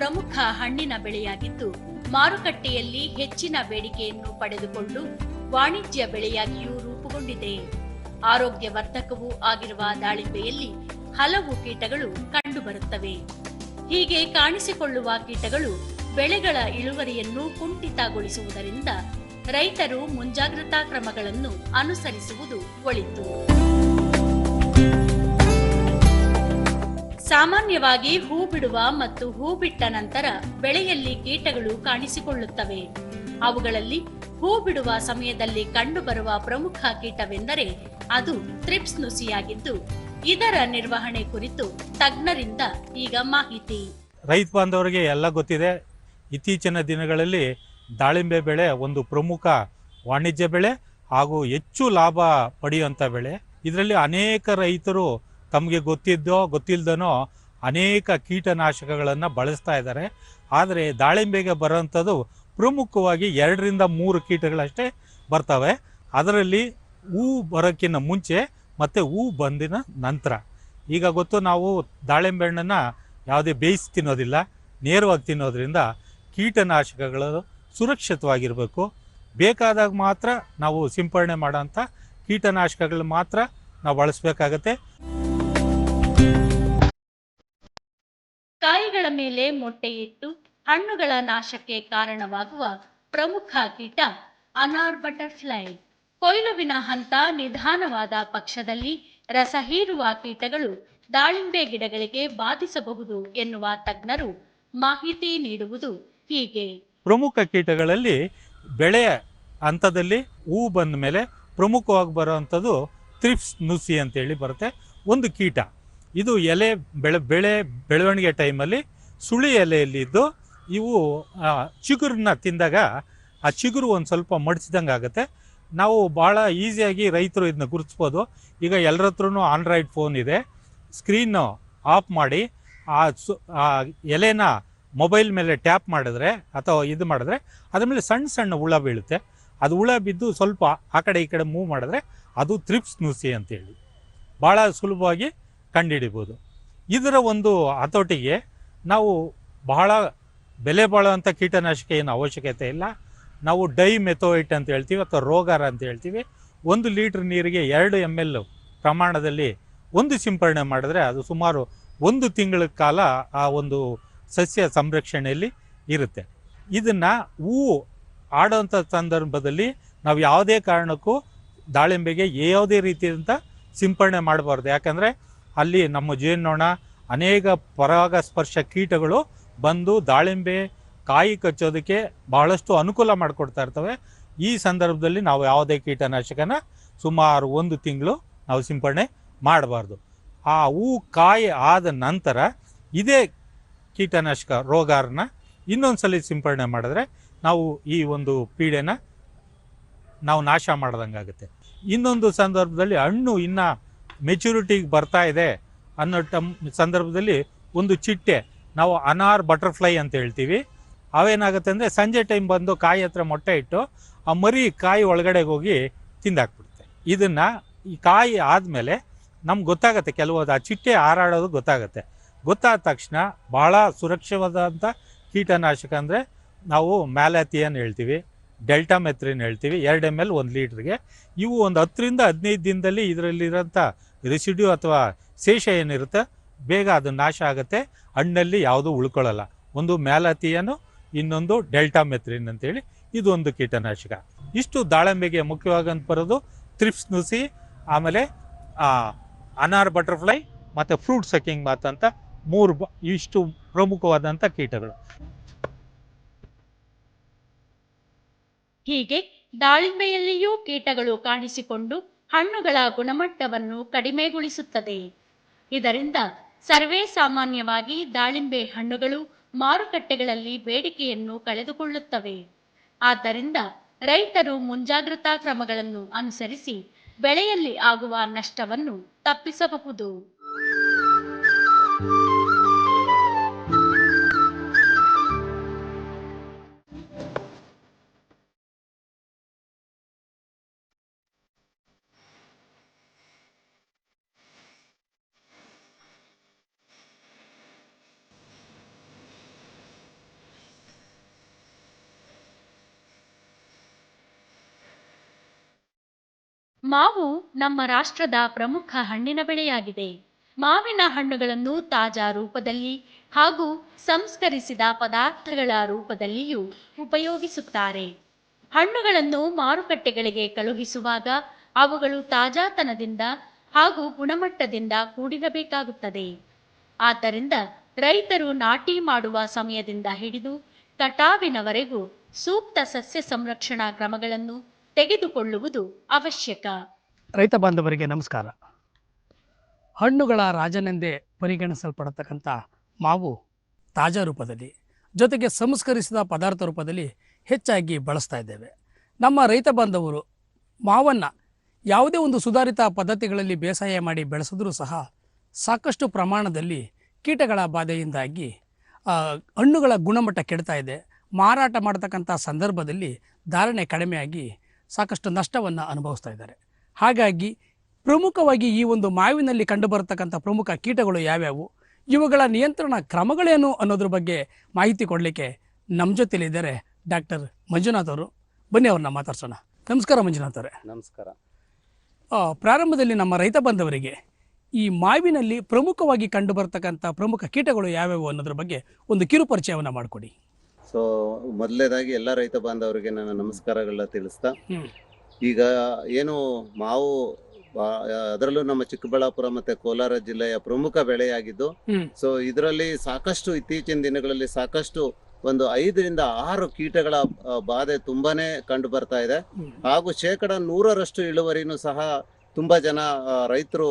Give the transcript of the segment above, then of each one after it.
ಪ್ರಮುಖ ಹಣ್ಣಿನ ಬೆಳೆಯಾಗಿದ್ದು, ಮಾರುಕಟ್ಟೆಯಲ್ಲಿ ಹೆಚ್ಚಿನ ಬೇಡಿಕೆಯನ್ನು ಪಡೆದುಕೊಂಡು ವಾಣಿಜ್ಯ ಬೆಳೆಯಾಗಿಯೂ ರೂಪುಗೊಂಡಿದೆ. ಆರೋಗ್ಯವರ್ಧಕವೂ ಆಗಿರುವ ದಾಳಿಂಬೆಯಲ್ಲಿ ಹಲವು ಕೀಟಗಳು ಕಂಡುಬರುತ್ತವೆ. ಹೀಗೆ ಕಾಣಿಸಿಕೊಳ್ಳುವ ಕೀಟಗಳು ಬೆಳೆಗಳ ಇಳುವರಿಯನ್ನು ಕುಂಠಿತಗೊಳಿಸುವುದರಿಂದ ರೈತರು ಮುಂಜಾಗ್ರತಾ ಕ್ರಮಗಳನ್ನು ಅನುಸರಿಸುವುದು ಒಳಿತು. ಸಾಮಾನ್ಯವಾಗಿ ಹೂ ಬಿಡುವ ಮತ್ತು ಹೂ ಬಿಟ್ಟ ನಂತರ ಬೆಳೆಯಲ್ಲಿ ಕೀಟಗಳು ಕಾಣಿಸಿಕೊಳ್ಳುತ್ತವೆ. ಅವುಗಳಲ್ಲಿ ಹೂ ಬಿಡುವ ಸಮಯದಲ್ಲಿ ಕಂಡುಬರುವ ಪ್ರಮುಖ ಕೀಟವೆಂದರೆ ಅದು ಥ್ರಿಪ್ಸ್ ನುಸಿಯಾಗಿದ್ದು, ಇದರ ನಿರ್ವಹಣೆ ಕುರಿತು ತಜ್ಞರಿಂದ ಈಗ ಮಾಹಿತಿ. ರೈತ ಬಾಂಧವರಿಗೆ ಎಲ್ಲ ಗೊತ್ತಿದೆ. ಇತ್ತೀಚಿನ ದಿನಗಳಲ್ಲಿ ದಾಳಿಂಬೆ ಬೆಳೆ ಒಂದು ಪ್ರಮುಖ ವಾಣಿಜ್ಯ ಬೆಳೆ ಹಾಗೂ ಹೆಚ್ಚು ಲಾಭ ಪಡೆಯುವಂಥ ಬೆಳೆ. ಇದರಲ್ಲಿ ಅನೇಕ ರೈತರು ತಮಗೆ ಗೊತ್ತಿದ್ದೋ ಗೊತ್ತಿಲ್ಲದನೋ ಅನೇಕ ಕೀಟನಾಶಕಗಳನ್ನು ಬಳಸ್ತಾ ಇದ್ದಾರೆ. ಆದರೆ ದಾಳಿಂಬೆಗೆ ಬರೋವಂಥದ್ದು ಪ್ರಮುಖವಾಗಿ ಎರಡರಿಂದ ಮೂರು ಕೀಟಗಳಷ್ಟೇ ಬರ್ತವೆ. ಅದರಲ್ಲಿ ಹೂ ಬರೋಕ್ಕಿಂತ ಮುಂಚೆ ಮತ್ತು ಹೂ ಬಂದಿನ ನಂತರ. ಈಗ ಗೊತ್ತು ನಾವು ದಾಳಿಂಬೆ ಹಣ್ಣನ್ನು ಯಾವುದೇ ಬೇಯಿಸಿ ತಿನ್ನೋದಿಲ್ಲ. ನೇರವಾಗಿ ತಿನ್ನೋದ್ರಿಂದ ಕೀಟನಾಶಕಗಳು ಸುರಕ್ಷಿತವಾಗಿರಬೇಕು. ಬೇಕಾದಾಗ ಮಾತ್ರ ನಾವು ಸಿಂಪರಣೆ ಮಾಡೋಂಥ ಕೀಟನಾಶಕಗಳು ಮಾತ್ರ ನಾವು ಬಳಸಬೇಕಾಗತ್ತೆ. ಕಾಯಿಗಳ ಮೇಲೆ ಮೊಟ್ಟೆಯಿಟ್ಟು ಹಣ್ಣುಗಳ ನಾಶಕ್ಕೆ ಕಾರಣವಾಗುವ ಪ್ರಮುಖ ಕೀಟ ಅನಾರ್ ಬಟರ್ಫ್ಲೈ. ಕೊಯ್ಲುವಿನ ಹಂತ ನಿಧಾನವಾದ ಪಕ್ಷದಲ್ಲಿ ರಸ ಹೀರುವ ಕೀಟಗಳು ದಾಳಿಂಬೆ ಗಿಡಗಳಿಗೆ ಬಾಧಿಸಬಹುದು ಎನ್ನುವ ತಜ್ಞರು ಮಾಹಿತಿ ನೀಡುವುದು ಹೀಗೆ. ಪ್ರಮುಖ ಕೀಟಗಳಲ್ಲಿ ಬೆಳೆಯ ಹಂತದಲ್ಲಿ ಹೂ ಬಂದ ಮೇಲೆ ಪ್ರಮುಖವಾಗಿ ಬರುವಂಥದ್ದು ಥ್ರಿಪ್ಸ್ ನುಸಿ ಅಂತ ಹೇಳಿ ಬರುತ್ತೆ. ಒಂದು ಕೀಟ. ಇದು ಎಲೆ ಬೆಳೆ ಬೆಳೆ ಬೆಳವಣಿಗೆ ಟೈಮಲ್ಲಿ ಸುಳಿ ಎಲೆಯಲ್ಲಿದ್ದು ಇವು ಚಿಗುರನ್ನ ತಿಂದಾಗ ಆ ಚಿಗುರು ಒಂದು ಸ್ವಲ್ಪ ಮಡಿಸಿದಂಗೆ ಆಗುತ್ತೆ. ನಾವು ಭಾಳ ಈಸಿಯಾಗಿ ರೈತರು ಇದನ್ನ ಗುರುತಿಸ್ಬೋದು ಈಗ ಎಲ್ಲರ ಹತ್ರನೂ ಆಂಡ್ರಾಯ್ಡ್ ಫೋನ್ ಇದೆ. ಸ್ಕ್ರೀನು ಆಫ್ ಮಾಡಿ ಆ ಸು, ಆ ಎಲೆನ ಮೊಬೈಲ್ ಮೇಲೆ ಟ್ಯಾಪ್ ಮಾಡಿದ್ರೆ ಅಥವಾ ಇದು ಮಾಡಿದ್ರೆ ಅದ್ರ ಮೇಲೆ ಸಣ್ಣ ಸಣ್ಣ ಹುಳ ಬೀಳುತ್ತೆ. ಅದು ಹುಳ ಬಿದ್ದು ಸ್ವಲ್ಪ ಆ ಕಡೆ ಈ ಕಡೆ ಮೂವ್ ಮಾಡಿದ್ರೆ ಅದು ಥ್ರಿಪ್ಸ್ ನುಸಿ ಅಂತೇಳಿ. ಭಾಳ ಸುಲಭವಾಗಿ ಕಂಡುಹಿಡಿಬೋದು. ಇದರ ಒಂದು ಹತೋಟಿಗೆ ನಾವು ಬಹಳ ಬೆಲೆ ಬಾಳುವಂಥ ಕೀಟನಾಶಕ ಏನು ಅವಶ್ಯಕತೆ ಇಲ್ಲ. ನಾವು ಡೈ ಮೆಥೋಯಿಟ್ ಅಂತ ಹೇಳ್ತೀವಿ ಅಥವಾ ರೋಗಾರ ಅಂತ ಹೇಳ್ತೀವಿ. ಒಂದು ಲೀಟ್ರ್ ನೀರಿಗೆ ಎರಡು ಎಂ ಎಲ್ ಪ್ರಮಾಣದಲ್ಲಿ ಒಂದು ಸಿಂಪರಣೆ ಮಾಡಿದ್ರೆ ಅದು ಸುಮಾರು ಒಂದು ತಿಂಗಳ ಕಾಲ ಆ ಒಂದು ಸಸ್ಯ ಸಂರಕ್ಷಣೆಯಲ್ಲಿ ಇರುತ್ತೆ. ಇದನ್ನು ಹೂವು ಆಡೋಂಥ ಸಂದರ್ಭದಲ್ಲಿ ನಾವು ಯಾವುದೇ ಕಾರಣಕ್ಕೂ ದಾಳಿಂಬೆಗೆ ಯಾವುದೇ ರೀತಿಯಾದಂಥ ಸಿಂಪರಣೆ ಮಾಡಬಾರ್ದು. ಯಾಕಂದರೆ ಅಲ್ಲಿ ನಮ್ಮ ಜೇನ್ನೊಣ ಅನೇಕ ಪರಾಗಸ್ಪರ್ಶ ಕೀಟಗಳು ಬಂದು ದಾಳಿಂಬೆ, ಕಾಯಿ ಕಚ್ಚೋದಕ್ಕೆ ಬಹಳಷ್ಟು ಅನುಕೂಲ ಮಾಡಿಕೊಡ್ತಾ ಇರ್ತವೆ. ಈ ಸಂದರ್ಭದಲ್ಲಿ ನಾವು ಯಾವುದೇ ಕೀಟನಾಶಕನ ಸುಮಾರು ಒಂದು ತಿಂಗಳು ನಾವು ಸಿಂಪಡಣೆ ಮಾಡಬಾರ್ದು. ಆ ಹೂ ಕಾಯಿ ಆದ ನಂತರ ಇದೇ ಕೀಟನಾಶಕ ರೋಗಾರನ್ನ ಇನ್ನೊಂದು ಸಲ ಸಿಂಪಡಣೆ ಮಾಡಿದ್ರೆ ನಾವು ಈ ಒಂದು ಪೀಡೆನ ನಾವು ನಾಶ ಮಾಡ್ದಂಗಾಗುತ್ತೆ. ಇನ್ನೊಂದು ಸಂದರ್ಭದಲ್ಲಿ ಹಣ್ಣು ಇನ್ನು ಮೆಚುರಿಟಿಗೆ ಬರ್ತಾ ಇದೆ ಅನ್ನೋ ಟಮ್ ಸಂದರ್ಭದಲ್ಲಿ ಒಂದು ಚಿಟ್ಟೆ, ನಾವು ಅನಾರ್ ಬಟರ್ಫ್ಲೈ ಅಂತ ಹೇಳ್ತೀವಿ. ಅವೇನಾಗುತ್ತೆ ಅಂದರೆ ಸಂಜೆ ಟೈಮ್ ಬಂದು ಕಾಯಿ ಹತ್ರ ಮೊಟ್ಟೆ ಇಟ್ಟು ಆ ಮರಿ ಕಾಯಿ ಒಳಗಡೆ ಹೋಗಿ ತಿಂದಾಕ್ಬಿಡುತ್ತೆ. ಇದನ್ನು ಈ ಕಾಯಿ ಆದಮೇಲೆ ನಮ್ಗೆ ಗೊತ್ತಾಗುತ್ತೆ ಕೆಲವೊಂದು, ಆ ಚಿಟ್ಟೆ ಹಾರಾಡೋದು ಗೊತ್ತಾಗುತ್ತೆ. ಗೊತ್ತಾದ ತಕ್ಷಣ ಭಾಳ ಸುರಕ್ಷವಾದಂಥ ಕೀಟನಾಶಕ ಅಂದರೆ ನಾವು ಮ್ಯಾಲಾಥಿಯನ್ ಹೇಳ್ತೀವಿ, ಡೆಲ್ಟಾ ಮೆತ್ರಿನ್ ಹೇಳ್ತೀವಿ, ಎರಡು ಎಂ ಎಲ್ ಒಂದು ಲೀಟ್ರಿಗೆ. ಇವು ಒಂದು ಹತ್ತರಿಂದ ಹದಿನೈದು ದಿನದಲ್ಲಿ ಇದರಲ್ಲಿರೋಂಥ ರೆಸಿಡ್ಯೂ ಅಥವಾ ಶೇಷ ಏನಿರುತ್ತೆ, ಬೇಗ ಅದು ನಾಶ ಆಗುತ್ತೆ. ಹಣ್ಣಲ್ಲಿ ಯಾವುದೂ ಉಳ್ಕೊಳ್ಳಲ್ಲ. ಒಂದು ಮ್ಯಾಲತಿಯನು ಇನ್ನೊಂದು ಡೆಲ್ಟಾ ಮೆತ್ರಿನ್ ಅಂತೇಳಿ ಇದು ಒಂದು ಕೀಟನಾಶಕ. ಇಷ್ಟು ದಾಳಿಂಬೆಗೆ ಮುಖ್ಯವಾಗಂತ ಬರೋದು ಥ್ರಿಪ್ಸ್ ನುಸಿ, ಆಮೇಲೆ ಅನಾರ್ ಬಟರ್ಫ್ಲೈ ಮತ್ತು ಫ್ರೂಟ್ ಸಕ್ಕಿಂಗ್ ಮಾತ್ ಅಂತ ಮೂರು ಇಷ್ಟು ಪ್ರಮುಖವಾದಂಥ ಕೀಟಗಳು. ಹೀಗೆ ದಾಳಿಂಬೆಯಲ್ಲಿಯೂ ಕೀಟಗಳು ಕಾಣಿಸಿಕೊಂಡು ಹಣ್ಣುಗಳ ಗುಣಮಟ್ಟವನ್ನು ಕಡಿಮೆಗೊಳಿಸುತ್ತದೆ. ಇದರಿಂದ ಸರ್ವೇ ಸಾಮಾನ್ಯವಾಗಿ ದಾಳಿಂಬೆ ಹಣ್ಣುಗಳು ಮಾರುಕಟ್ಟೆಗಳಲ್ಲಿ ಬೇಡಿಕೆಯನ್ನು ಕಳೆದುಕೊಳ್ಳುತ್ತವೆ. ಆದ್ದರಿಂದ ರೈತರು ಮುಂಜಾಗ್ರತಾ ಕ್ರಮಗಳನ್ನು ಅನುಸರಿಸಿ ಬೆಳೆಯಲ್ಲಿ ಆಗುವ ನಷ್ಟವನ್ನು ತಪ್ಪಿಸಬಹುದು. ಮಾವು ನಮ್ಮ ರಾಷ್ಟ್ರದ ಪ್ರಮುಖ ಹಣ್ಣಿನ ಬೆಳೆಯಾಗಿದೆ. ಮಾವಿನ ಹಣ್ಣುಗಳನ್ನು ತಾಜಾ ರೂಪದಲ್ಲಿ ಹಾಗೂ ಸಂಸ್ಕರಿಸಿದ ಪದಾರ್ಥಗಳ ರೂಪದಲ್ಲಿಯೂ ಉಪಯೋಗಿಸುತ್ತಾರೆ. ಹಣ್ಣುಗಳನ್ನು ಮಾರುಕಟ್ಟೆಗಳಿಗೆ ಕಳುಹಿಸುವಾಗ ಅವುಗಳು ತಾಜಾತನದಿಂದ ಹಾಗೂ ಗುಣಮಟ್ಟದಿಂದ ಕೂಡಿರಬೇಕಾಗುತ್ತದೆ. ಆದ್ದರಿಂದ ರೈತರು ನಾಟಿ ಮಾಡುವ ಸಮಯದಿಂದ ಹಿಡಿದು ಕಟಾವಿನವರೆಗೂ ಸೂಕ್ತ ಸಸ್ಯ ಸಂರಕ್ಷಣಾ ಕ್ರಮಗಳನ್ನು ತೆಗೆದುಕೊಳ್ಳುವುದು ಅವಶ್ಯಕ. ರೈತ ಬಾಂಧವರಿಗೆ ನಮಸ್ಕಾರ. ಹಣ್ಣುಗಳ ರಾಜನೆಂದೇ ಪರಿಗಣಿಸಲ್ಪಡತಕ್ಕಂಥ ಮಾವು ತಾಜಾ ರೂಪದಲ್ಲಿ, ಜೊತೆಗೆ ಸಂಸ್ಕರಿಸಿದ ಪದಾರ್ಥ ರೂಪದಲ್ಲಿ ಹೆಚ್ಚಾಗಿ ಬಳಸ್ತಾ ಇದ್ದೇವೆ. ನಮ್ಮ ರೈತ ಬಾಂಧವರು ಮಾವನ್ನು ಯಾವುದೇ ಒಂದು ಸುಧಾರಿತ ಪದ್ಧತಿಗಳಲ್ಲಿ ಬೇಸಾಯ ಮಾಡಿ ಬೆಳೆಸಿದ್ರೂ ಸಹ ಸಾಕಷ್ಟು ಪ್ರಮಾಣದಲ್ಲಿ ಕೀಟಗಳ ಬಾಧೆಯಿಂದಾಗಿ ಹಣ್ಣುಗಳ ಗುಣಮಟ್ಟ ಕೆಡ್ತಾ ಇದೆ. ಮಾರಾಟ ಮಾಡತಕ್ಕಂಥ ಸಂದರ್ಭದಲ್ಲಿ ಧಾರಣೆ ಕಡಿಮೆಯಾಗಿ ಸಾಕಷ್ಟು ನಷ್ಟವನ್ನು ಅನುಭವಿಸ್ತಾ ಇದ್ದಾರೆ. ಹಾಗಾಗಿ ಪ್ರಮುಖವಾಗಿ ಈ ಒಂದು ಮಾವಿನಲ್ಲಿ ಕಂಡುಬರತಕ್ಕಂಥ ಪ್ರಮುಖ ಕೀಟಗಳು ಯಾವ್ಯಾವು? ಇವುಗಳ ನಿಯಂತ್ರಣ ಕ್ರಮಗಳೇನು ಅನ್ನೋದ್ರ ಬಗ್ಗೆ ಮಾಹಿತಿ ಕೊಡಲಿಕ್ಕೆ ನಮ್ಮ ಜೊತೆಲಿದ್ದಾರೆ ಡಾಕ್ಟರ್ ಮಂಜುನಾಥ್ ಅವರು. ಬನ್ನಿ ಅವ್ರನ್ನ ಮಾತಾಡ್ಸೋಣ. ನಮಸ್ಕಾರ ಮಂಜುನಾಥ್ ಅವರೇ. ನಮಸ್ಕಾರ. ಪ್ರಾರಂಭದಲ್ಲಿ ನಮ್ಮ ರೈತ ಬಾಂಧವರಿಗೆ ಈ ಮಾವಿನಲ್ಲಿ ಪ್ರಮುಖವಾಗಿ ಕಂಡುಬರತಕ್ಕಂಥ ಪ್ರಮುಖ ಕೀಟಗಳು ಯಾವ್ಯಾವು ಅನ್ನೋದ್ರ ಬಗ್ಗೆ ಒಂದು ಕಿರು ಪರಿಚಯವನ್ನು ಮಾಡಿಕೊಡಿ. ಸೊ ಮೊದಲನೇದಾಗಿ ಎಲ್ಲ ರೈತ ಬಾಂಧವರಿಗೆ ನನ್ನ ನಮಸ್ಕಾರಗಳನ್ನ ತಿಳಿಸ್ತಾ ಈಗ ಏನು ಮಾವು ಅದರಲ್ಲೂ ನಮ್ಮ ಚಿಕ್ಕಬಳ್ಳಾಪುರ ಮತ್ತೆ ಕೋಲಾರ ಜಿಲ್ಲೆಯ ಪ್ರಮುಖ ಬೆಳೆಯಾಗಿದ್ದು. ಸೊ ಇದರಲ್ಲಿ ಸಾಕಷ್ಟು ಇತ್ತೀಚಿನ ದಿನಗಳಲ್ಲಿ ಸಾಕಷ್ಟು ಒಂದು ಐದರಿಂದ ಆರು ಕೀಟಗಳ ಬಾಧೆ ತುಂಬಾನೇ ಕಂಡು ಬರ್ತಾ ಇದೆ. ಹಾಗೂ ಶೇಕಡ ನೂರರಷ್ಟು ಇಳುವರಿನೂ ಸಹ ತುಂಬಾ ಜನ ರೈತರು